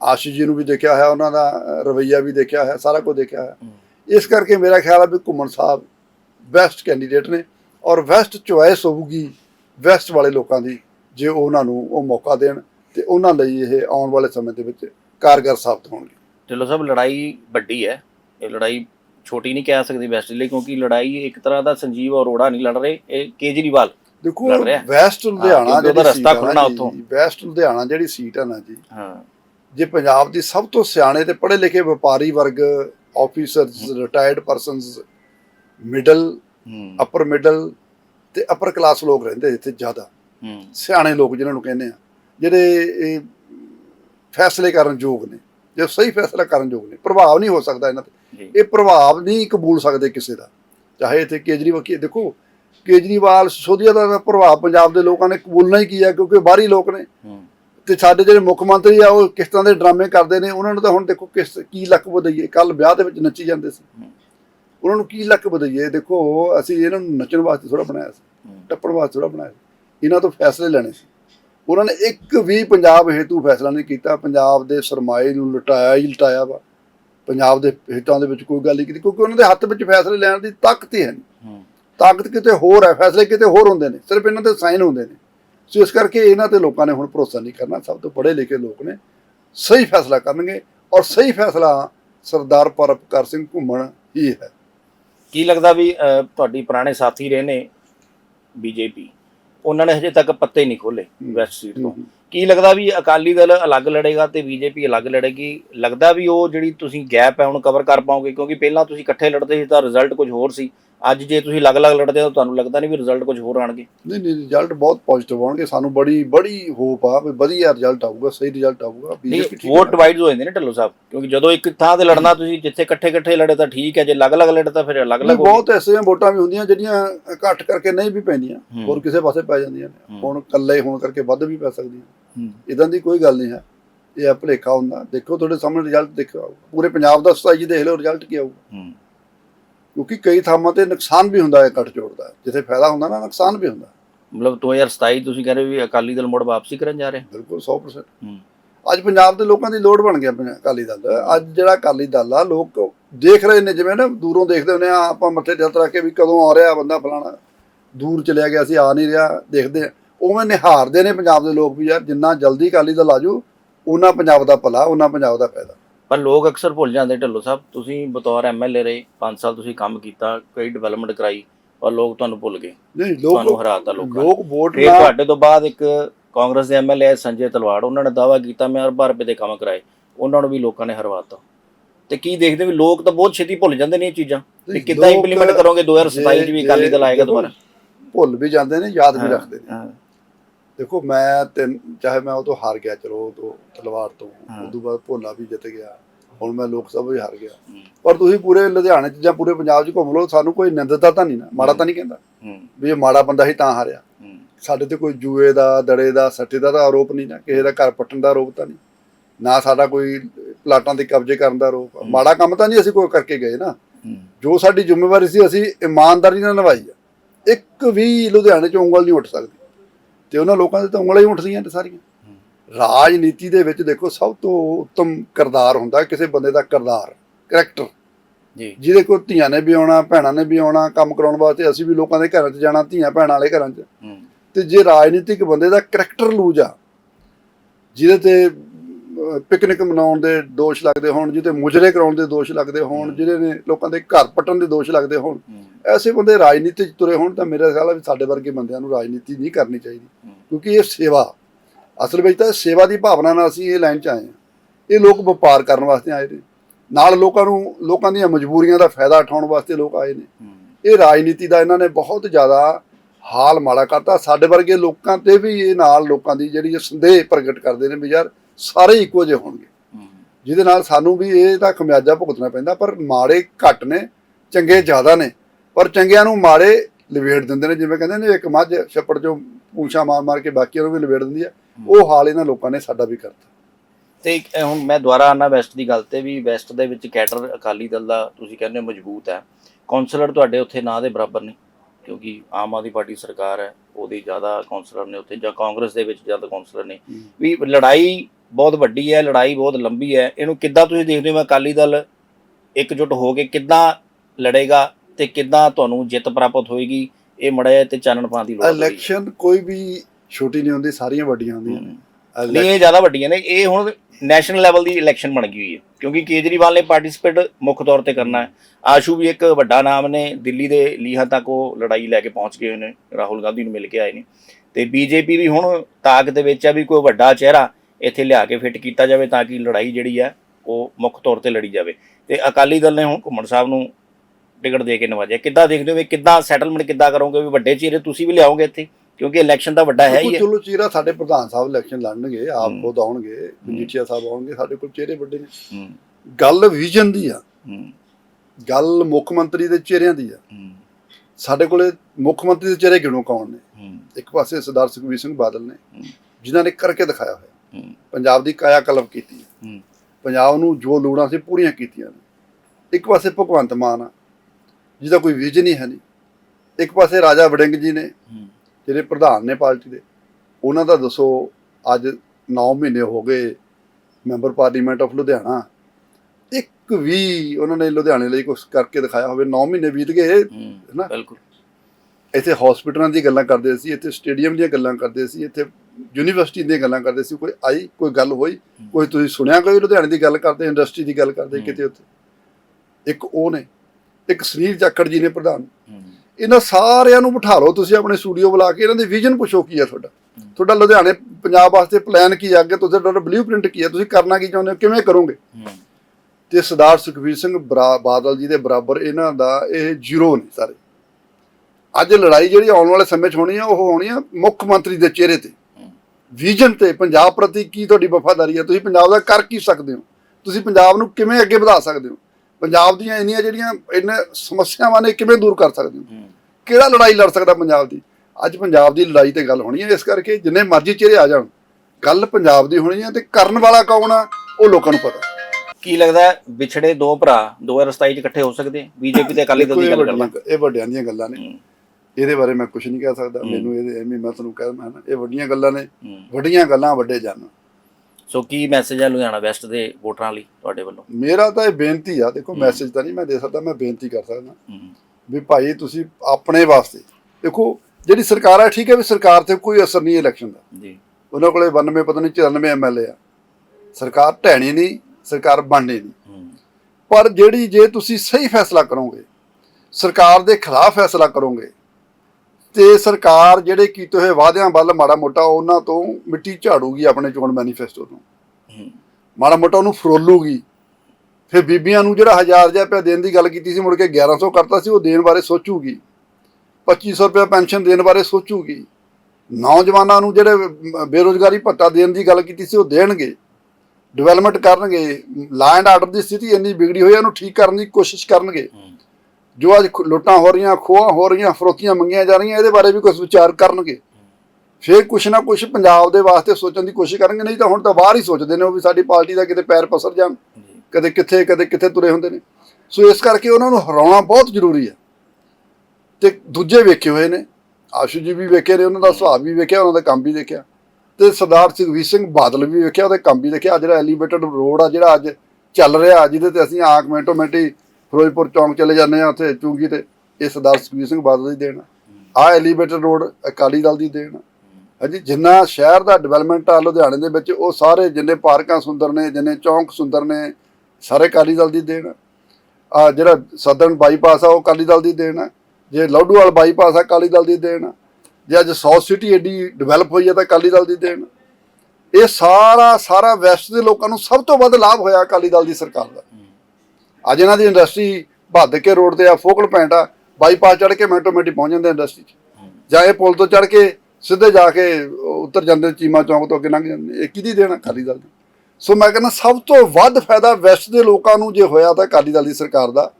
ਆਸ਼ੀਸ਼ ਜੀ ਨੂੰ ਵੀ ਦੇਖਿਆ ਹੋਇਆ ਉਹਨਾਂ ਦਾ ਰਵੱਈਆ ਵੀ ਦੇਖਿਆ ਹੋਇਆ ਸਾਰਾ ਕੁਝ ਦੇਖਿਆ ਹੋਇਆ। ਇਸ ਕਰਕੇ ਮੇਰਾ ਖਿਆਲ ਆ ਵੀ ਘੁੰਮਣ ਸਾਹਿਬ ਬੈਸਟ ਕੈਂਡੀਡੇਟ ਨੇ ਔਰ ਬੈਸਟ ਚੁਆਇਸ ਹੋਊਗੀ ਵੈਸਟ ਵਾਲੇ ਲੋਕਾਂ ਦੀ ਜੇ ਉਹਨਾਂ ਨੂੰ ਉਹ ਮੌਕਾ ਦੇਣ ਤੇ ਉਹਨਾਂ ਲਈ ਇਹ ਆਉਣ ਵਾਲੇ ਸਮੇਂ ਦੇ ਵਿੱਚ ਕਾਰਗਰ ਸਾਬਤ ਹੋਣਗੇ। ਢਿੱਲੋਂ ਸਾਹਿਬ ਲੜਾਈ ਵੱਡੀ ਹੈ। ਇਹ ਲੜਾਈ ਛੋਟੀ ਨਹੀਂ ਕਹਿ ਸਕਦੇ ਵੈਸਟ ਲਈ ਕਿਉਂਕਿ ਲੜਾਈ ਇੱਕ ਤਰ੍ਹਾਂ ਦਾ ਸੰਜੀਵ ਅਰੋੜਾ ਨਹੀਂ ਲੜ ਰਹੇ ਇਹ ਕੇਜਰੀਵਾਲ ਦੇਖੋ। ਵੈਸਟ ਲੁਧਿਆਣਾ ਜਿਹੜੀ ਰਸਤਾ ਨਾ ਉੱਥੋਂ। ਵੈਸਟ ਲੁਧਿਆਣਾ ਜਿਹੜੀ ਸੀਟ ਆ ਨਾ ਜੀ ਹਾਂ। ਜੇ ਪੰਜਾਬ ਦੀ ਸਭ ਤੋਂ ਸਿਆਣੇ ਤੇ ਪੜ੍ਹੇ ਲਿਖੇ ਵਪਾਰੀ ਵਰਗ ਆਫੀਸਰਸ ਰਿਟਾਇਰਡ ਪਰਸਨਸ ਮਿਡਲ ਹੂੰ। ਅਪਰ ਮਿਡਲ ਤੇ ਅਪਰ ਕਲਾਸ ਲੋਕ ਰਹਿੰਦੇ ਇੱਥੇ ਜ਼ਿਆਦਾ। ਹੂੰ। ਸਿਆਣੇ ਲੋਕ ਜਿਨ੍ਹਾਂ ਨੂੰ ਕਹਿੰਦੇ ਆ ਜਿਹੜੇ ਇਹ ਫੈਸਲੇ ਕਰਨ ਯੋਗ ਨੇ। ਜੇ ਸਹੀ ਫੈਸਲਾ ਕਰਨ ਯੋਗ ਨੇ ਪ੍ਰਭਾਵ ਨਹੀਂ ਹੋ ਸਕਦਾ ਇਹਨਾਂ ਤੇ। ਇਹ ਪ੍ਰਭਾਵ ਨਹੀਂ ਕਬੂਲ ਸਕਦੇ ਕਿਸੇ ਦਾ। ਚਾਹੇ ਇੱਥੇ ਕੇਜਰੀਵਾਲ ਕੀ ਦੇਖੋ ਕੇਜਰੀਵਾਲ ਸਿਸੋਦੀਆ ਦਾ ਪ੍ਰਭਾਵ ਪੰਜਾਬ ਦੇ ਲੋਕਾਂ ਨੇ ਕਬੂਲਣਾ ਹੀ ਕੀਆ ਕਿਉਂਕਿ ਬਾਹਰੀ ਲੋਕ ਨੇ। ਤੇ ਸਾਡੇ ਜਿਹੜੇ ਮੁੱਖ ਮੰਤਰੀ ਆ ਉਹ ਕਿਸ ਤਰ੍ਹਾਂ ਦੇ ਡਰਾਮੇ ਕਰਦੇ ਨੇ ਉਹਨਾਂ ਨੂੰ ਤਾਂ ਹੁਣ ਦੇਖੋ ਕਿਸ ਕੀ ਲੱਕ ਵਧਈਏ। ਕੱਲ ਵਿਆਹ ਦੇ ਵਿੱਚ ਨੱਚੀ ਜਾਂਦੇ ਸੀ। ਉਹਨਾਂ ਨੂੰ ਕੀ ਲੱਕ ਵਧਈਏ? ਦੇਖੋ ਅਸੀਂ ਇਹਨਾਂ ਨੂੰ ਨੱਚਣ ਵਾਸਤੇ ਥੋੜਾ ਬਣਾਇਆ ਸੀ। ਟੱਪਣ ਵਾਸਤੇ ਥੋੜਾ ਬਣਾਇਆ ਇਹਨਾਂ ਤੋਂ ਫੈਸਲੇ ਲੈਣੇ ਸੀ। ਉਹਨਾਂ ਨੇ ਇੱਕ ਵੀ ਪੰਜਾਬ ਹੇਤੂ ਫੈਸਲਾ ਨਹੀਂ ਕੀਤਾ। ਪੰਜਾਬ ਦੇ ਸਰਮਾਏ ਨੂੰ ਲੁਟਾਇਆ ਹੀ ਲੁਟਾਇਆ ਵਾ। ਪੰਜਾਬ ਦੇ ਹਿੱਤਾਂ ਦੇ ਵਿੱਚ ਕੋਈ ਗੱਲ ਨਹੀਂ ਕੀਤੀ ਕਿਉਂਕਿ ਉਹਨਾਂ ਦੇ ਹੱਥ ਵਿੱਚ ਫੈਸਲੇ ਲੈਣ ਦੀ ਤਾਕਤ ਹੀ ਹੈ ਨਹੀਂ। ਤਾਕਤ ਕਿਤੇ ਹੋਰ ਹੈ ਫੈਸਲੇ ਕਿਤੇ ਹੋਰ ਹੁੰਦੇ ਨੇ ਸਿਰਫ ਇਹਨਾਂ ਤੇ ਸਾਈਨ ਹੁੰਦੇ ਨੇ। ਸੋ ਇਸ ਕਰਕੇ ਇਹਨਾਂ ਤੇ ਲੋਕਾਂ ਨੇ ਹੁਣ ਭਰੋਸਾ ਨਹੀਂ ਕਰਨਾ ਸਭ ਤੋਂ ਪੜ੍ਹੇ ਲਿਖੇ ਲੋਕ ਨੇ ਸਹੀ ਫੈਸਲਾ ਕਰਨਗੇ ਔਰ ਸਹੀ ਫੈਸਲਾ ਸਰਦਾਰ ਪਰਪਕਾਰ ਸਿੰਘ ਘੁੰਮਣ ਹੀ ਹੈ। ਕੀ ਲੱਗਦਾ ਵੀ ਤੁਹਾਡੀ ਪੁਰਾਣੇ ਸਾਥੀ ਰਹੇ ਨੇ ਬੀਜੇਪੀ? ਉਹਨਾਂ ਨੇ ਹਜੇ ਤੱਕ ਪੱਤੇ ਨਹੀਂ ਖੋਲੇ ਵੈਸਟ ਸੀਟ ਤੋਂ। ਕੀ ਲੱਗਦਾ ਵੀ ਅਕਾਲੀ ਦਲ ਅਲੱਗ ਲੜੇਗਾ ਤੇ ਬੀਜੇਪੀ ਅਲੱਗ ਲੜੇਗੀ? ਲੱਗਦਾ ਵੀ ਉਹ ਜਿਹੜੀ ਤੁਸੀਂ ਗੈਪ ਹੈ ਹੁਣ ਕਵਰ ਕਰ ਪਾਓਗੇ? ਕਿਉਂਕਿ ਪਹਿਲਾਂ ਤੁਸੀਂ ਇਕੱਠੇ ਲੜਦੇ ਸੀ ਤਾਂ ਰਿਜ਼ਲਟ ਕੁਝ ਹੋਰ ਸੀ। ਅੱਜ ਜੇ ਤੁਸੀਂ ਅਲੱਗ-ਅਲੱਗ ਲੜਦੇ ਹੋ ਤੁਹਾਨੂੰ ਲੱਗਦਾ ਨਹੀਂ ਵੀ ਰਿਜ਼ਲਟ ਕੁਝ ਹੋਰ ਆਣਗੇ? ਨਹੀਂ ਨਹੀਂ ਰਿਜ਼ਲਟ ਬਹੁਤ ਪੋਜ਼ਿਟਿਵ ਆਉਣਗੇ। ਸਾਨੂੰ ਬੜੀ ਬੜੀ ਹੋਪ ਆ ਵੀ ਵਧੀਆ ਰਿਜ਼ਲਟ ਆਊਗਾ ਸਹੀ ਰਿਜ਼ਲਟ ਆਊਗਾ। BJP ਠੀਕ ਵੋਟ। ਡਿਵਾਈਡ ਹੋ ਜਾਂਦੇ ਨੇ ਢੱਲੋ ਸਾਹਿਬ ਕਿਉਂਕਿ ਜਦੋਂ ਇੱਕ ਥਾਂ ਤੇ ਲੜਨਾ ਤੁਸੀਂ ਜਿੱਥੇ ਇਕੱਠੇ-ਇਕੱਠੇ ਲੜੇ ਤਾਂ ਠੀਕ ਹੈ ਜੇ ਅਲੱਗ-ਅਲੱਗ ਲੜੇ ਤਾਂ ਫਿਰ ਅਲੱਗ-ਅਲੱਗ ਬਹੁਤ ਐਸੀਆਂ ਵੋਟਾਂ ਵੀ ਹੁੰਦੀਆਂ ਜਿਹੜੀਆਂ ਘੱਟ ਕਰਕੇ ਨਹੀਂ ਵੀ ਪੈਂਦੀਆਂ। ਹੋਰ ਕਿਸੇ ਪਾਸੇ ਪੈ ਜਾਂਦੀਆਂ ਨੇ। ਹੁਣ ਇਕੱਲੇ ਹੋਣ ਕਰਕੇ ਵੱਧ ਵੀ ਪੈ ਸਕਦੀਆਂ। ਇਦਾਂ ਦੀ ਕੋਈ ਗੱਲ ਨਹੀਂ ਹੈ। ਇਹ ਭੁਲੇਖਾ ਹੁੰਦਾ। ਦੇਖੋ ਤੁਹਾਡੇ ਸਾਹਮਣੇ ਰਿਜ਼ਲਟ ਦੇਖੋ। ਪੂਰੇ ਪੰਜਾਬ ਦਾ ਸਤਾਈ ਜੀ ਦੇਖ ਲਓ ਰਿਜ਼ਲਟ ਕੀ ਆਊਗਾ। ਕਿਉਂਕਿ ਕਈ ਥਾਵਾਂ ਤੇ ਨੁਕਸਾਨ ਵੀ ਹੁੰਦਾ ਹੈ ਕੱਟ ਜੋੜ ਦਾ। ਜਿੱਥੇ ਫਾਇਦਾ ਹੁੰਦਾ ਨਾ ਨੁਕਸਾਨ ਵੀ ਹੁੰਦਾ। ਮਤਲਬ 2027 ਤੁਸੀਂ ਕਹਿੰਦੇ ਵੀ ਅਕਾਲੀ ਦਲ ਮੁੜ ਵਾਪਸੀ ਕਰਨ ਜਾ ਰਹੇ? ਬਿਲਕੁਲ 100% ਹੂੰ। ਅੱਜ ਪੰਜਾਬ ਦੇ ਲੋਕਾਂ ਦੀ ਲੋੜ ਬਣ ਗਿਆ ਅਕਾਲੀ ਦਲ। ਅੱਜ ਜਿਹੜਾ ਅਕਾਲੀ ਦਲ ਆ ਲੋਕ ਦੇਖ ਰਹੇ ਨੇ ਜਿਵੇਂ ਨਾ ਦੂਰੋਂ ਦੇਖਦੇ ਹੁੰਦੇ ਆ ਆਪਾਂ ਮੱਥੇ ਤੇ ਹੱਥ ਰੱਖ ਕੇ ਵੀ ਕਦੋਂ ਆ ਰਿਹਾ ਬੰਦਾ ਫਲਾਣਾ। ਦੂਰ ਚਲਿਆ ਗਿਆ ਸੀ ਆ ਨਹੀਂ ਰਿਹਾ ਦੇਖਦੇ ਆ। ਉਵੇਂ ਨਿਹਾਰਦੇ ਨੇ ਪੰਜਾਬ ਦੇ ਲੋਕ ਵੀ ਯਾਰ ਜਿੰਨਾ ਜਲਦੀ ਅਕਾਲੀ ਦਲ ਆਜੂ ਉਹਨਾਂ ਪੰਜਾਬ ਦਾ ਭਲਾ ਉਹਨਾਂ ਪੰਜਾਬ ਦਾ ਫਾਇਦਾ। ਪਰ ਲੋਕ ਅਕਸਰ ਭੁੱਲ ਜਾਂਦੇ ਢੱਲੋ ਸਾਹਿਬ ਤੁਸੀਂ ਬਤੌਰ ਐਮਐਲਏ ਰਹੇ 5 ਸਾਲ ਤੁਸੀਂ ਕੰਮ ਕੀਤਾ ਕਈ ਡਿਵੈਲਪਮੈਂਟ ਕਰਾਈ ਪਰ ਲੋਕ ਤੁਹਾਨੂੰ ਭੁੱਲ ਗਏ। ਨਹੀਂ ਤੁਹਾਨੂੰ ਲੋਕ ਹਰਾਤਾ ਲੋਕਾਂ ਨੇ। ਲੋਕ ਵੋਟ ਨਾਲ ਤੁਹਾਡੇ ਤੋਂ ਬਾਅਦ ਇੱਕ ਕਾਂਗਰਸ ਦੇ ਐਮਐਲਏ ਸੰਜੇ ਤਲਵਾੜ ਉਹਨਾਂ ਨੇ ਦਾਅਵਾ ਕੀਤਾ ਮੈਂ ਅਰਬਾਂ ਰੁਪਏ ਦੇ ਕੰਮ ਕਰਾਏ ਉਹਨਾਂ ਨੂੰ ਵੀ ਲੋਕਾਂ ਨੇ ਹਰਵਾਤਾ। ਤੇ ਕੀ ਦੇਖਦੇ ਵੀ ਲੋਕ ਤਾਂ ਬਹੁਤ ਛੇਤੀ ਭੁੱਲ ਜਾਂਦੇ ਨੇ ਇਹ ਚੀਜ਼ਾਂ ਤੇ ਕਿੱਦਾਂ ਇੰਪਲੀਮੈਂਟ ਕਰੋਗੇ 2027 ਚ ਵੀ ਅਕਾਲੀ ਦਲ ਆਏਗਾ ਦੁਬਾਰਾ? ਭੁੱਲ ਵੀ ਜਾਂਦੇ ਨੇ ਯਾਦ ਵੀ ਰੱਖਦੇ ਨੇ। ਹਾਂ, ਦੇਖੋ ਮੈਂ ਤਿੰਨ ਚਾਹੇ ਮੈਂ ਉਹ ਤੋਂ ਹਾਰ ਗਿਆ ਚਲੋ ਉਹ ਤੋਂ ਤਲਵਾਰ ਤੋਂ। ਉਦੋਂ ਬਾਅਦ ਭੋਲਾ ਵੀ ਜਿੱਤ ਗਿਆ ਹੁਣ ਮੈਂ ਲੋਕ ਸਭਾ ਵੀ ਹਾਰ ਗਿਆ। ਪਰ ਤੁਸੀਂ ਪੂਰੇ ਲੁਧਿਆਣੇ 'ਚ ਜਾਂ ਪੂਰੇ ਪੰਜਾਬ 'ਚ ਘੁੰਮ ਲਓ ਸਾਨੂੰ ਕੋਈ ਨਿੰਦਤਾ ਤਾਂ ਨਹੀਂ ਨਾ ਮਾੜਾ ਤਾਂ ਨਹੀਂ ਕਹਿੰਦਾ। ਵੀ ਇਹ ਮਾੜਾ ਬੰਦਾ ਹੀ ਤਾਂ ਹਾਰਿਆ। ਸਾਡੇ ਤੇ ਕੋਈ ਜੂਏ ਦਾ ਦੜੇ ਦਾ ਸੱਟੇ ਦਾ ਤਾਂ ਆਰੋਪ ਨਹੀਂ ਨਾ ਕਿਸੇ ਦਾ ਘਰ ਪੱਟਣ ਦਾ ਆਰੋਪ ਤਾਂ ਨਹੀਂ। ਨਾ ਸਾਡਾ ਕੋਈ ਪਲਾਟਾਂ ਦੇ ਕਬਜ਼ੇ ਕਰਨ ਦਾ ਆਰੋਪ। ਮਾੜਾ ਕੰਮ ਤਾਂ ਨਹੀਂ ਅਸੀਂ ਕੋਈ ਕਰਕੇ ਗਏ ਨਾ। ਜੋ ਸਾਡੀ ਜ਼ਿੰਮੇਵਾਰੀ ਸੀ ਅਸੀਂ ਇਮਾਨਦਾਰੀ ਨਾਲ ਨਿਭਾਈ ਆ। ਇੱਕ ਵੀ ਲੁਧਿਆਣੇ 'ਚ ਉਂਗਲ ਨਹੀਂ ਉੱਠ ਸਕਦੀ। ਤੇ ਉਹਨਾਂ ਲੋਕਾਂ ਦੇ ਤਾਂ ਉਂਗਲਾਂ ਹੀ ਉੱਠਦੀਆਂ ਨੇ ਸਾਰੀਆਂ। ਰਾਜਨੀਤੀ ਦੇ ਵਿੱਚ ਦੇਖੋ ਸਭ ਤੋਂ ਉੱਤਮ ਕਿਰਦਾਰ ਹੁੰਦਾ ਕਿਸੇ ਬੰਦੇ ਦਾ ਕਿਰਦਾਰ ਕਰੈਕਟਰ ਜੀ। ਜਿਹਦੇ ਕੋਲ ਧੀਆਂ ਨੇ ਵੀ ਆਉਣਾ ਭੈਣਾਂ ਨੇ ਵੀ ਆਉਣਾ ਕੰਮ ਕਰਾਉਣ ਵਾਸਤੇ ਅਸੀਂ ਵੀ ਲੋਕਾਂ ਦੇ ਘਰਾਂ 'ਚ ਜਾਣਾ ਧੀਆਂ ਭੈਣਾਂ ਵਾਲੇ ਘਰਾਂ 'ਚ। ਤੇ ਜੇ ਰਾਜਨੀਤਿਕ ਬੰਦੇ ਦਾ ਕਰੈਕਟਰ ਲੂਜ ਆ ਜਿਹਦੇ ਤੇ ਪਿਕਨਿਕ ਮਨਾਉਣ ਦੇ ਦੋਸ਼ ਲੱਗਦੇ ਹੋਣ ਜਿਹਦੇ ਮੁਜਰੇ ਕਰਾਉਣ ਦੇ ਦੋਸ਼ ਲੱਗਦੇ ਹੋਣ ਜਿਹਦੇ ਨੇ ਲੋਕਾਂ ਦੇ ਘਰ ਪੱਟਣ ਦੇ ਦੋਸ਼ ਲੱਗਦੇ ਹੋਣ ਐਸੇ ਬੰਦੇ ਰਾਜਨੀਤੀ 'ਚ ਤੁਰੇ ਹੋਣ ਤਾਂ ਮੇਰਾ ਖਿਆਲ ਹੈ ਵੀ ਸਾਡੇ ਵਰਗੇ ਬੰਦਿਆਂ ਨੂੰ ਰਾਜਨੀਤੀ ਨਹੀਂ ਕਰਨੀ ਚਾਹੀਦੀ। ਕਿਉਂਕਿ ਇਹ ਸੇਵਾ ਅਸਲ ਵਿੱਚ ਤਾਂ ਸੇਵਾ ਦੀ ਭਾਵਨਾ ਨਾਲ ਅਸੀਂ ਇਹ ਲਾਈਨ 'ਚ ਆਏ ਹਾਂ। ਇਹ ਲੋਕ ਵਪਾਰ ਕਰਨ ਵਾਸਤੇ ਆਏ ਨੇ। ਨਾਲ ਲੋਕਾਂ ਨੂੰ ਲੋਕਾਂ ਦੀਆਂ ਮਜਬੂਰੀਆਂ ਦਾ ਫਾਇਦਾ ਉਠਾਉਣ ਵਾਸਤੇ ਲੋਕ ਆਏ ਨੇ। ਇਹ ਰਾਜਨੀਤੀ ਦਾ ਇਹਨਾਂ ਨੇ ਬਹੁਤ ਜ਼ਿਆਦਾ ਹਾਲ ਮਾੜਾ ਕਰਤਾ। ਸਾਡੇ ਵਰਗੇ ਲੋਕਾਂ ਤੇ ਵੀ ਇਹ ਨਾਲ ਲੋਕਾਂ ਦੀ ਜਿਹੜੀ ਸੰਦੇਹ ਪ੍ਰਗਟ ਕਰਦੇ ਨੇ ਵੀ ਯਾਰ ਸਾਰੇ ਇੱਕੋ ਜਿਹੇ ਹੋਣਗੇ। ਜਿਹਦੇ ਨਾਲ ਸਾਨੂੰ ਵੀ ਇਹ ਤਾਂ ਖਮਿਆਜਾ ਭੁਗਤਣਾ ਪੈਂਦਾ ਪਰ ਮਾੜੇ ਘੱਟ ਨੇ ਚੰਗੇ ਜ਼ਿਆਦਾ ਨੇ। ਪਰ ਚੰਗਿਆਂ ਨੂੰ ਮਾੜੇ ਲਵੇੜ ਦਿੰਦੇ ਨੇ ਜਿਵੇਂ ਕਹਿੰਦੇ ਨੇ ਇੱਕ ਮੱਝ ਛੱਪੜ ਚੋਂ ਪੂੰਛਾਂ ਮਾਰ ਮਾਰ ਕੇ ਬਾਕੀਆਂ ਨੂੰ ਵੀ ਲਵੇੜ ਦਿੰਦੀ ਆ। ਉਹ ਹਾਲ ਇਹਨਾਂ ਲੋਕਾਂ ਨੇ ਸਾਡਾ ਵੀ ਕਰਤਾ। ਤੇ ਹੁਣ ਮੈਂ ਦੁਬਾਰਾ ਆਣਾ ਵੈਸਟ ਦੀ ਗੱਲ ਤੇ ਵੀ ਵੈਸਟ ਦੇ ਵਿੱਚ ਕੈਟਰ ਅਕਾਲੀ ਦਲ ਦਾ ਤੁਸੀਂ ਕਹਿੰਦੇ ਹੋ ਮਜ਼ਬੂਤ ਹੈ। ਕਾਉਂਸਲਰ ਤੁਹਾਡੇ ਉੱਥੇ ਨਾ ਦੇ ਬਰਾਬਰ ਨੇ ਕਿਉਂਕਿ ਆਮ ਆਦਮੀ ਪਾਰਟੀ ਸਰਕਾਰ ਹੈ ਉਹਦੇ ਜ਼ਿਆਦਾ ਕਾਉਂਸਲਰ ਨੇ ਉੱਥੇ ਜਾਂ ਕਾਂਗਰਸ ਦੇ ਵਿੱਚ ਜ਼ਿਆਦਾ ਕਾਉਂਸਲਰ ਨੇ। ਵੀ ਲੜਾਈ ਬਹੁਤ ਵੱਡੀ ਹੈ ਲੜਾਈ ਬਹੁਤ ਲੰਬੀ ਹੈ। ਇਹਨੂੰ ਕਿੱਦਾਂ ਤੁਸੀਂ ਦੇਖਦੇ ਹੋ? ਅਕਾਲੀ ਦਲ ਇਕਜੁੱਟ ਹੋ ਕੇ ਕਿੱਦਾਂ ਲੜੇਗਾ ਤੇ ਕਿੱਦਾਂ ਤੁਹਾਨੂੰ ਜਿੱਤ ਪ੍ਰਾਪਤ ਹੋਏਗੀ ਇਹ ਮੜਿਆ ਤੇ ਚਾਨਣ ਪਾਉਣ ਦੀ ਲੋੜ ਹੈ ਇਲੈਕਸ਼ਨ ਕੋਈ ਵੀ ਛੋਟੀ ਨਹੀਂ ਹੁੰਦੀ ਸਾਰੀਆਂ ਵੱਡੀਆਂ ਹੁੰਦੀਆਂ ਨੇ। ਨਹੀਂ ਇਹ ਜ਼ਿਆਦਾ ਵੱਡੀਆਂ ਨੇ। ਇਹ ਹੁਣ ਨੈਸ਼ਨਲ ਲੈਵਲ ਦੀ ਇਲੈਕਸ਼ਨ ਬਣ ਗਈ ਹੋਈ ਹੈ। ਕਿਉਂਕਿ ਕੇਜਰੀਵਾਲ ਨੇ ਪਾਰਟਿਸਿਪੇਟ ਮੁੱਖ ਤੌਰ ਤੇ ਕਰਨਾ ਹੈ। ਆਸ਼ੂ ਵੀ ਇੱਕ ਵੱਡਾ ਨਾਮ ਨੇ। ਦਿੱਲੀ ਦੇ ਲੀਹਾਂ ਤੱਕ ਉਹ ਲੜਾਈ ਲੈ ਕੇ ਪਹੁੰਚ ਗਏ ਨੇ। ਰਾਹੁਲ ਗਾਂਧੀ ਨੂੰ ਮਿਲ ਕੇ ਆਏ ਨੇ। ਤੇ ਬੀਜੇਪੀ ਵੀ ਹੁਣ ਤਾਕਤ ਦੇ ਵਿੱਚ ਆ ਵੀ ਕੋਈ ਵੱਡਾ ਚਿਹਰਾ ਇੱਥੇ ਲਿਆ ਕੇ ਫਿੱਟ ਕੀਤਾ ਜਾਵੇ ਤਾਂ ਕਿ ਲੜਾਈ ਜਿਹੜੀ ਹੈ ਉਹ ਮੁੱਖ ਤੌਰ ਤੇ ਲੜੀ ਜਾਵੇ। ਤੇ ਅਕਾਲੀ ਦਲ ਨੇ ਹੁਣ ਘੁੰਮਣ ਸਾਹਿਬ ਨੂੰ ਟਿਕਟ ਦੇ ਕੇ ਨਵਾਜਿਆ। ਕਿੱਦਾਂ ਦੇਖਦੇ ਹੋ ਵੀ ਕਿੱਦਾਂ ਸੈਟਲਮੈਂਟ ਕਿੱਦਾਂ ਕਰੋਗੇ ਵੀ ਵੱਡੇ ਚਿਹਰੇ ਤੁਸੀਂ ਵੀ ਲਿਆਓਗੇ ਇੱਥੇ? ਕਿਉਂਕਿ ਇਲੈਕਸ਼ਨ ਤਾਂ ਵੱਡਾ ਹੈ ਹੀ ਹੈ ਚਲੋ ਚੀਰਾ ਸਾਡੇ ਪ੍ਰਧਾਨ ਸਾਹਿਬ ਇਲੈਕਸ਼ਨ ਲੜਨਗੇ ਆਪ। ਖੁਦ ਆਉਣਗੇ ਮਜੀਠੀਆ ਸਾਹਿਬ ਆਉਣਗੇ ਸਾਡੇ ਕੋਲ ਚਿਹਰੇ ਵੱਡੇ ਨੇ। ਗੱਲ ਵਿਜ਼ਨ ਦੀ ਆ। ਗੱਲ ਮੁੱਖ ਮੰਤਰੀ ਦੇ ਚਿਹਰਿਆਂ ਦੀ ਆ। ਸਾਡੇ ਕੋਲੇ ਮੁੱਖ ਮੰਤਰੀ ਦੇ ਚਿਹਰੇ ਗਿਣੋ ਕੌਣ ਨੇ? ਇੱਕ ਪਾਸੇ ਸਰਦਾਰ ਸੁਖਬੀਰ ਸਿੰਘ ਬਾਦਲ ਨੇ। ਜਿਨ੍ਹਾਂ ਨੇ ਕਰਕੇ ਦਿਖਾਇਆ ਹੋਇਆ। ਪੰਜਾਬ ਦੀ ਕਾਇਆ ਕਲਪ ਕੀਤੀ। ਹੈ। ਪੰਜਾਬ ਨੂੰ ਜੋ ਲੋੜਾਂ ਸੀ ਪੂਰੀਆਂ ਕੀਤੀਆਂ ਨੇ। ਇੱਕ ਪਾਸੇ ਭਗਵੰਤ ਮਾਨ ਆ ਜਿਹਦਾ ਕੋਈ ਵਿਜ਼ਨ ਹੀ ਹੈ ਨਹੀਂ। ਇੱਕ ਪਾਸੇ ਰਾਜਾ ਵੜਿੰਗ ਜੀ ਨੇ ਹੂੰ। ਜਿਹੜੇ ਪ੍ਰਧਾਨ ਨੇ ਪਾਰਟੀ ਦੇ। ਉਹਨਾਂ ਦਾ ਦੱਸੋ ਅੱਜ 9 ਮਹੀਨੇ ਹੋ ਗਏ ਮੈਂਬਰ ਪਾਰਲੀਮੈਂਟ ਆਫ ਲੁਧਿਆਣਾ। ਇੱਕ ਵੀ ਉਹਨਾਂ ਨੇ ਲੁਧਿਆਣੇ ਲਈ ਕੁਝ ਕਰਕੇ ਦਿਖਾਇਆ ਹੋਵੇ 9 ਮਹੀਨੇ ਬੀਤ ਗਏ ਹੂੰ ਨਾ? ਬਿਲਕੁਲ। ਇੱਥੇ ਹਸਪੀਟਲਾਂ ਦੀ ਗੱਲਾਂ ਕਰਦੇ ਸੀ ਇੱਥੇ ਸਟੇਡੀਅਮ ਦੀਆਂ ਗੱਲਾਂ ਕਰਦੇ ਸੀ ਇੱਥੇ ਯੂਨੀਵਰਸਿਟੀ ਦੀਆਂ ਗੱਲਾਂ ਕਰਦੇ ਸੀ ਕੋਈ ਆਈ ਕੋਈ ਗੱਲ ਹੋਈ ਕੋਈ ਤੁਸੀਂ ਸੁਣਿਆ ਕੋਈ ਲੁਧਿਆਣੇ ਦੀ ਗੱਲ ਕਰਦੇ ਇੰਡਸਟਰੀ ਦੀ ਗੱਲ ਕਰਦੇ। ਕਿਤੇ ਉੱਥੇ? ਇੱਕ ਉਹ ਨੇ ਇੱਕ ਸੁਨੀਲ ਚੱਕੜ ਜੀ ਨੇ ਪ੍ਰਧਾਨ। ਇਹਨਾਂ ਸਾਰਿਆਂ ਨੂੰ ਬਿਠਾ ਲਓ ਤੁਸੀਂ ਆਪਣੇ ਸਟੂਡੀਓ ਬੁਲਾ ਕੇ ਇਹਨਾਂ ਦੇ ਵਿਜ਼ਨ ਪੁੱਛੋ ਕੀ ਹੈ ਤੁਹਾਡਾ। ਤੁਹਾਡਾ ਲੁਧਿਆਣੇ ਪੰਜਾਬ ਵਾਸਤੇ ਪਲਾਨ ਕੀ ਹੈ ਅੱਗੇ? ਤੁਸੀਂ ਤੁਹਾਡਾ ਬਲੂਪ੍ਰਿੰਟ ਕੀ ਹੈ ਤੁਸੀਂ ਕਰਨਾ ਕੀ ਚਾਹੁੰਦੇ ਹੋ? ਕਿਵੇਂ ਕਰੋਗੇ? ਤੇ ਸਰਦਾਰ ਸੁਖਬੀਰ ਸਿੰਘ ਬਾਦਲ ਜੀ ਦੇ ਬਰਾਬਰ ਇਹਨਾਂ ਦਾ ਇਹ ਜ਼ੀਰੋ ਨੇ ਸਾਰੇ। ਅੱਜ ਲੜਾਈ ਜਿਹੜੀ ਆਉਣ ਵਾਲੇ ਸਮੇਂ 'ਚ ਹੋਣੀ ਆ ਉਹ ਹੋਣੀ ਆ ਮੁੱਖ ਮੰਤਰੀ ਦੇ ਚਿਹਰੇ ਤੇ। ਵਿਜ਼ਨ ਤੇ ਪੰਜਾਬ ਪ੍ਰਤੀ ਕੀ ਤੁਹਾਡੀ ਵਫਾਦਾਰੀ ਹੈ? ਤੁਸੀਂ ਪੰਜਾਬ ਦਾ ਕਰ ਕੀ ਸਕਦੇ ਹੋ? ਤੁਸੀਂ ਪੰਜਾਬ ਨੂੰ ਕਿਵੇਂ ਅੱਗੇ ਵਧਾ ਸਕਦੇ ਹੋ? ਪੰਜਾਬ ਦੀਆਂ ਇੰਨੀਆਂ ਜਿਹੜੀਆਂ ਇਹਨਾਂ ਸਮੱਸਿਆਵਾਂ ਨੇ ਕਿਵੇਂ ਦੂਰ ਕਰ ਸਕਦੇ ਹੋ? ਕਿਹੜਾ ਲੜਾਈ ਲੜ ਸਕਦਾ ਪੰਜਾਬ ਦੀ? ਅੱਜ ਪੰਜਾਬ ਦੀ ਲੜਾਈ ਤੇ ਗੱਲ ਹੋਣੀ ਹੈ ਇਸ ਕਰਕੇ ਜਿੰਨੇ ਮਰਜ਼ੀ ਚਿਹਰੇ ਆ ਜਾਣ ਗੱਲ ਪੰਜਾਬ ਦੀ ਹੋਣੀ ਹੈ ਤੇ ਕਰਨ ਵਾਲਾ ਕੌਣ ਆ? ਉਹ ਲੋਕਾਂ ਨੂੰ ਪਤਾ। ਕੀ ਲੱਗਦਾ ਵਿਛੜੇ ਦੋ ਭਰਾ 2027 ਚ ਇਕੱਠੇ ਹੋ ਸਕਦੇ? ਬੀਜੇਪੀ ਤੇ ਅਕਾਲੀ ਦਲ ਦੀ ਗੱਲ ਵੱਡੀਆਂ- ਇਹ ਵੱਡਿਆਂ ਦੀਆਂ ਗੱਲਾਂ ਨੇ। ਇਹਦੇ ਬਾਰੇ ਮੈਂ ਕੁਝ ਨਹੀਂ ਕਹਿ ਸਕਦਾ। ਮੈਨੂੰ ਇਹਦੇ ਐਵੇਂ ਮੈਂ ਤੁਹਾਨੂੰ ਕਹਿ ਮੈਂ ਇਹ ਵੱਡੀਆਂ ਗੱਲਾਂ ਨੇ। ਵੱਡੀਆਂ ਗੱਲਾਂ ਵੱਡੇ ਜਨ। ਸੋ ਕੀ ਮੈਸੇਜ ਹੈ ਲੁਧਿਆਣਾ ਵੈਸਟ ਦੇ ਵੋਟਰਾਂ ਲਈ ਤੁਹਾਡੇ ਵੱਲੋਂ? ਮੇਰਾ ਤਾਂ ਇਹ ਬੇਨਤੀ ਆ ਦੇਖੋ। ਮੈਸੇਜ ਤਾਂ ਨਹੀਂ ਮੈਂ ਦੇ ਸਕਦਾ ਮੈਂ ਬੇਨਤੀ ਕਰ ਸਕਦਾ। ਹੂੰ। ਵੀ ਭਾਈ ਤੁਸੀਂ ਆਪਣੇ ਵਾਸਤੇ ਦੇਖੋ ਜਿਹੜੀ ਸਰਕਾਰ ਹੈ ਠੀਕ ਹੈ ਵੀ ਸਰਕਾਰ ਤੇ ਕੋਈ ਅਸਰ ਨਹੀਂ ਇਲੈਕਸ਼ਨ ਦਾ। ਜੀ। ਉਹਨਾਂ ਕੋਲੇ 92 ਪਤਾ ਨਹੀਂ 94 ਐਮਐਲਏ ਆ। ਸਰਕਾਰ ਢਹਿਣੀ ਨਹੀਂ ਸਰਕਾਰ ਬਣਨੀ ਨਹੀਂ। ਪਰ ਜਿਹੜੀ ਜੇ ਤੁਸੀਂ ਸਹੀ ਫੈਸਲਾ ਕਰੋਗੇ ਸਰਕਾਰ ਦੇ ਖਿਲਾਫ ਫੈਸਲਾ ਕਰੋਗੇ ਤੇ ਸਰਕਾਰ ਜਿਹੜੇ ਕੀਤੇ ਹੋਏ ਵਾਅਦਿਆਂ ਵੱਲ ਮਾੜਾ ਮੋਟਾ ਉਹਨਾਂ ਤੋਂ ਮਿੱਟੀ ਝਾੜੂਗੀ ਆਪਣੇ ਚੋਣ ਮੈਨੀਫੈਸਟੋ ਤੋਂ। ਮਾੜਾ ਮੋਟਾ ਉਹਨੂੰ ਫਰੋਲੂਗੀ। ਫਿਰ ਬੀਬੀਆਂ ਨੂੰ ਜਿਹੜਾ 1000 ਰੁਪਇਆ ਰੁਪਇਆ ਦੇਣ ਦੀ ਗੱਲ ਕੀਤੀ ਸੀ ਮੁੜ ਕੇ 1100 ਕਰਤਾ ਸੀ ਉਹ ਦੇਣ ਬਾਰੇ ਸੋਚੂਗੀ। 2500 ਰੁਪਇਆ ਪੈਨਸ਼ਨ ਦੇਣ ਬਾਰੇ ਸੋਚੂਗੀ। ਨੌਜਵਾਨਾਂ ਨੂੰ ਜਿਹੜੇ ਬੇਰੁਜ਼ਗਾਰੀ ਭੱਤਾ ਦੇਣ ਦੀ ਗੱਲ ਕੀਤੀ ਸੀ ਉਹ ਦੇਣਗੇ। ਡਿਵੈਲਪਮੈਂਟ ਕਰਨਗੇ। ਲਾਅ ਆਰਡਰ ਦੀ ਸਥਿਤੀ ਇੰਨੀ ਵਿਗੜੀ ਹੋਈ ਹੈ ਉਹਨੂੰ ਠੀਕ ਕਰਨ ਦੀ ਕੋਸ਼ਿਸ਼ ਕਰਨਗੇ। ਜੋ ਅੱਜ ਲੁੱਟਾਂ ਹੋ ਰਹੀਆਂ ਖੋਹਾਂ ਹੋ ਰਹੀਆਂ ਫਰੋਤੀਆਂ ਮੰਗੀਆਂ ਜਾ ਰਹੀਆਂ ਇਹਦੇ ਬਾਰੇ ਵੀ ਕੁਝ ਵਿਚਾਰ ਕਰਨਗੇ। ਫਿਰ ਕੁਛ ਨਾ ਕੁਛ ਪੰਜਾਬ ਦੇ ਵਾਸਤੇ ਸੋਚਣ ਦੀ ਕੋਸ਼ਿਸ਼ ਕਰਨਗੇ ਨਹੀਂ ਤਾਂ ਹੁਣ ਤਾਂ ਬਾਹਰ ਹੀ ਸੋਚਦੇ ਨੇ ਉਹ ਵੀ ਸਾਡੀ ਪਾਰਟੀ ਦਾ ਕਿਤੇ ਪੈਰ ਪਸਰ ਜਾਣ ਜੀ। ਕਦੇ ਕਿੱਥੇ ਕਦੇ ਕਿੱਥੇ ਤੁਰੇ ਹੁੰਦੇ ਨੇ। ਸੋ ਇਸ ਕਰਕੇ ਉਹਨਾਂ ਨੂੰ ਹਰਾਉਣਾ ਬਹੁਤ ਜ਼ਰੂਰੀ ਹੈ। ਤੇ ਦੂਜੇ ਵੇਖੇ ਹੋਏ ਨੇ ਆਸ਼ੂ ਜੀ ਵੀ ਵੇਖੇ ਨੇ ਉਹਨਾਂ ਦਾ ਸੁਭਾਅ ਵੀ ਵੇਖਿਆ ਉਹਨਾਂ ਦਾ ਕੰਮ ਵੀ ਦੇਖਿਆ ਤੇ ਸਰਦਾਰ ਸੁਖਬੀਰ ਸਿੰਘ ਬਾਦਲ ਵੀ ਵੇਖਿਆ ਉਹਦੇ ਕੰਮ ਵੀ ਦੇਖਿਆ ਜਿਹੜਾ ਐਲੀਵੇਟਡ ਰੋਡ ਆ ਜਿਹੜਾ ਅੱਜ ਚੱਲ ਰਿਹਾ ਜਿਹਦੇ ਤੇ ਅਸੀਂ ਆਂਖ ਮਿੰਟੋ ਮਿੰਟੀ ਫਿਰੋਜ਼ਪੁਰ ਚੌਂਕ ਚਲੇ ਜਾਂਦੇ ਆ ਉੱਥੇ ਚੁੰਗੀ ਤੇ ਇਹ ਸਰਦਾਰ ਸੁਖਬੀਰ ਸਿੰਘ ਬਾਦਲ ਦੀ ਦੇਣ ਆ। ਐਲੀਵੇਟਡ ਰੋਡ ਅਕਾਲੀ ਦਲ ਦੀ ਦੇਣ ਆ। ਹਾਂਜੀ ਜਿੰਨਾ ਸ਼ਹਿਰ ਦਾ ਡਿਵੈਲਪਮੈਂਟ ਆ ਲੁਧਿਆਣੇ ਦੇ ਵਿੱਚ ਉਹ ਸਾਰੇ ਜਿੰਨੇ ਪਾਰਕਾਂ ਸੁੰਦਰ ਨੇ ਜਿੰਨੇ ਚੌਂਕ ਸੁੰਦਰ ਨੇ ਸਾਰੇ ਅਕਾਲੀ ਦਲ ਦੀ ਦੇਣ ਆ। ਜਿਹੜਾ ਸਦਰਨ ਬਾਈਪਾਸ ਆ ਉਹ ਅਕਾਲੀ ਦਲ ਦੀ ਦੇਣ ਆ। ਜੇ ਲੌਡੂਵਾਲ ਬਾਈਪਾਸ ਆ ਅਕਾਲੀ ਦਲ ਦੀ ਦੇਣ ਆ। ਜੇ ਅੱਜ ਸਾਊਥ ਸਿਟੀ ਏਡੀ ਡਿਵੈਲਪ ਹੋਈ ਹੈ ਤਾਂ ਅਕਾਲੀ ਦਲ ਦੀ ਦੇਣ। ਇਹ ਸਾਰਾ ਸਾਰਾ ਵੈਸਟ ਦੇ ਲੋਕਾਂ ਨੂੰ ਸਭ ਤੋਂ ਵੱਧ ਲਾਭ ਹੋਇਆ ਅਕਾਲੀ ਦਲ ਦੀ ਸਰਕਾਰ ਦਾ। ਅੱਜ ਇਹਨਾਂ ਦੀ ਇੰਡਸਟਰੀ ਭੱਦ ਕੇ ਰੋਡ ਤੇ ਆ ਫੋਕਲ ਪੁਆਇੰਟ ਆ ਬਾਈਪਾਸ ਚੜ ਕੇ ਮਿੰਟੋ ਮਿੰਟੀ ਪਹੁੰਚ ਜਾਂਦੇ ਇੰਡਸਟਰੀ 'ਚ। ਜਾਂ ਇਹ ਪੁਲ ਤੋਂ ਚੜ ਕੇ ਸਿੱਧੇ ਜਾ ਕੇ ਉੱਤਰ ਜਾਂਦੇ ਚੀਮਾ ਚੌਂਕ ਤੋਂ ਅੱਗੇ ਲੰਘ ਜਾਂਦੇ ਇਹ ਕਿਹਦੀ ਦੇਣ? ਅਕਾਲੀ ਦਲ ਦੀ। ਸੋ ਮੈਂ ਕਹਿੰਦਾ ਸਭ ਤੋਂ ਵੱਧ ਫਾਇਦਾ ਵੈਸਟ ਦੇ ਲੋਕਾਂ ਨੂੰ ਜੇ ਹੋਇਆ ਤਾਂ ਅਕਾਲੀ ਦਲ ਦੀ ਸਰਕਾਰ ਦਾ।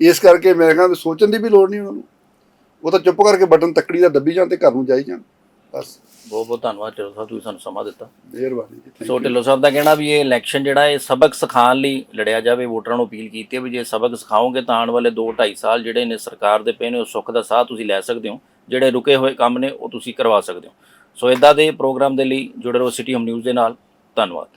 ਇਸ ਕਰਕੇ ਮੈਂ ਕਹਿੰਦਾ ਸੋਚਣ ਦੀ ਵੀ ਲੋੜ ਨਹੀਂ ਉਹਨਾਂ ਨੂੰ। ਉਹ ਤਾਂ ਚੁੱਪ ਕਰਕੇ ਬਟਨ ਤੱਕੜੀ ਦਾ ਦੱਬੀ ਜਾਣ ਤੇ ਘਰ ਨੂੰ ਜਾਈ ਜਾਣ। ਬਸ। ਬਹੁਤ ਬਹੁਤ ਧੰਨਵਾਦ ਢਿੱਲੋਂ ਸਾਹਿਬ ਤੁਸੀਂ ਸਾਨੂੰ ਸਮਾਂ ਦਿੱਤਾ। ਮਿਹਰਬਾਨੀ ਜੀ ਸੋ. ਢਿੱਲੋਂ ਸਾਹਿਬ ਦਾ ਕਹਿਣਾ ਵੀ ਇਹ ਇਲੈਕਸ਼ਨ ਜਿਹੜਾ ਇਹ ਸਬਕ ਸਿਖਾਉਣ ਲਈ ਲੜਿਆ ਜਾਵੇ ਵੋਟਰਾਂ ਨੂੰ ਅਪੀਲ ਕੀਤੀ ਹੈ ਵੀ ਜੇ ਸਬਕ ਸਿਖਾਓਗੇ ਤਾਂ ਆਉਣ ਵਾਲੇ 2 2.5 ਸਾਲ ਜਿਹੜੇ ਨੇ ਸਰਕਾਰ ਦੇ ਪਏ ਨੇ ਉਹ ਸੁੱਖ ਦਾ ਸਾਹ ਤੁਸੀਂ ਲੈ ਸਕਦੇ ਹੋ। ਜਿਹੜੇ ਰੁਕੇ ਹੋਏ ਕੰਮ ਨੇ ਉਹ ਤੁਸੀਂ ਕਰਵਾ ਸਕਦੇ ਹੋ। ਸੋ ਇਦਾਂ ਦੇ ਪ੍ਰੋਗਰਾਮ ਦੇ ਲਈ ਜੁੜੇ ਰਹੋ ਸਿਟੀ ਹੋਮ ਨਿਊਜ਼ ਦੇ ਨਾਲ। ਧੰਨਵਾਦ।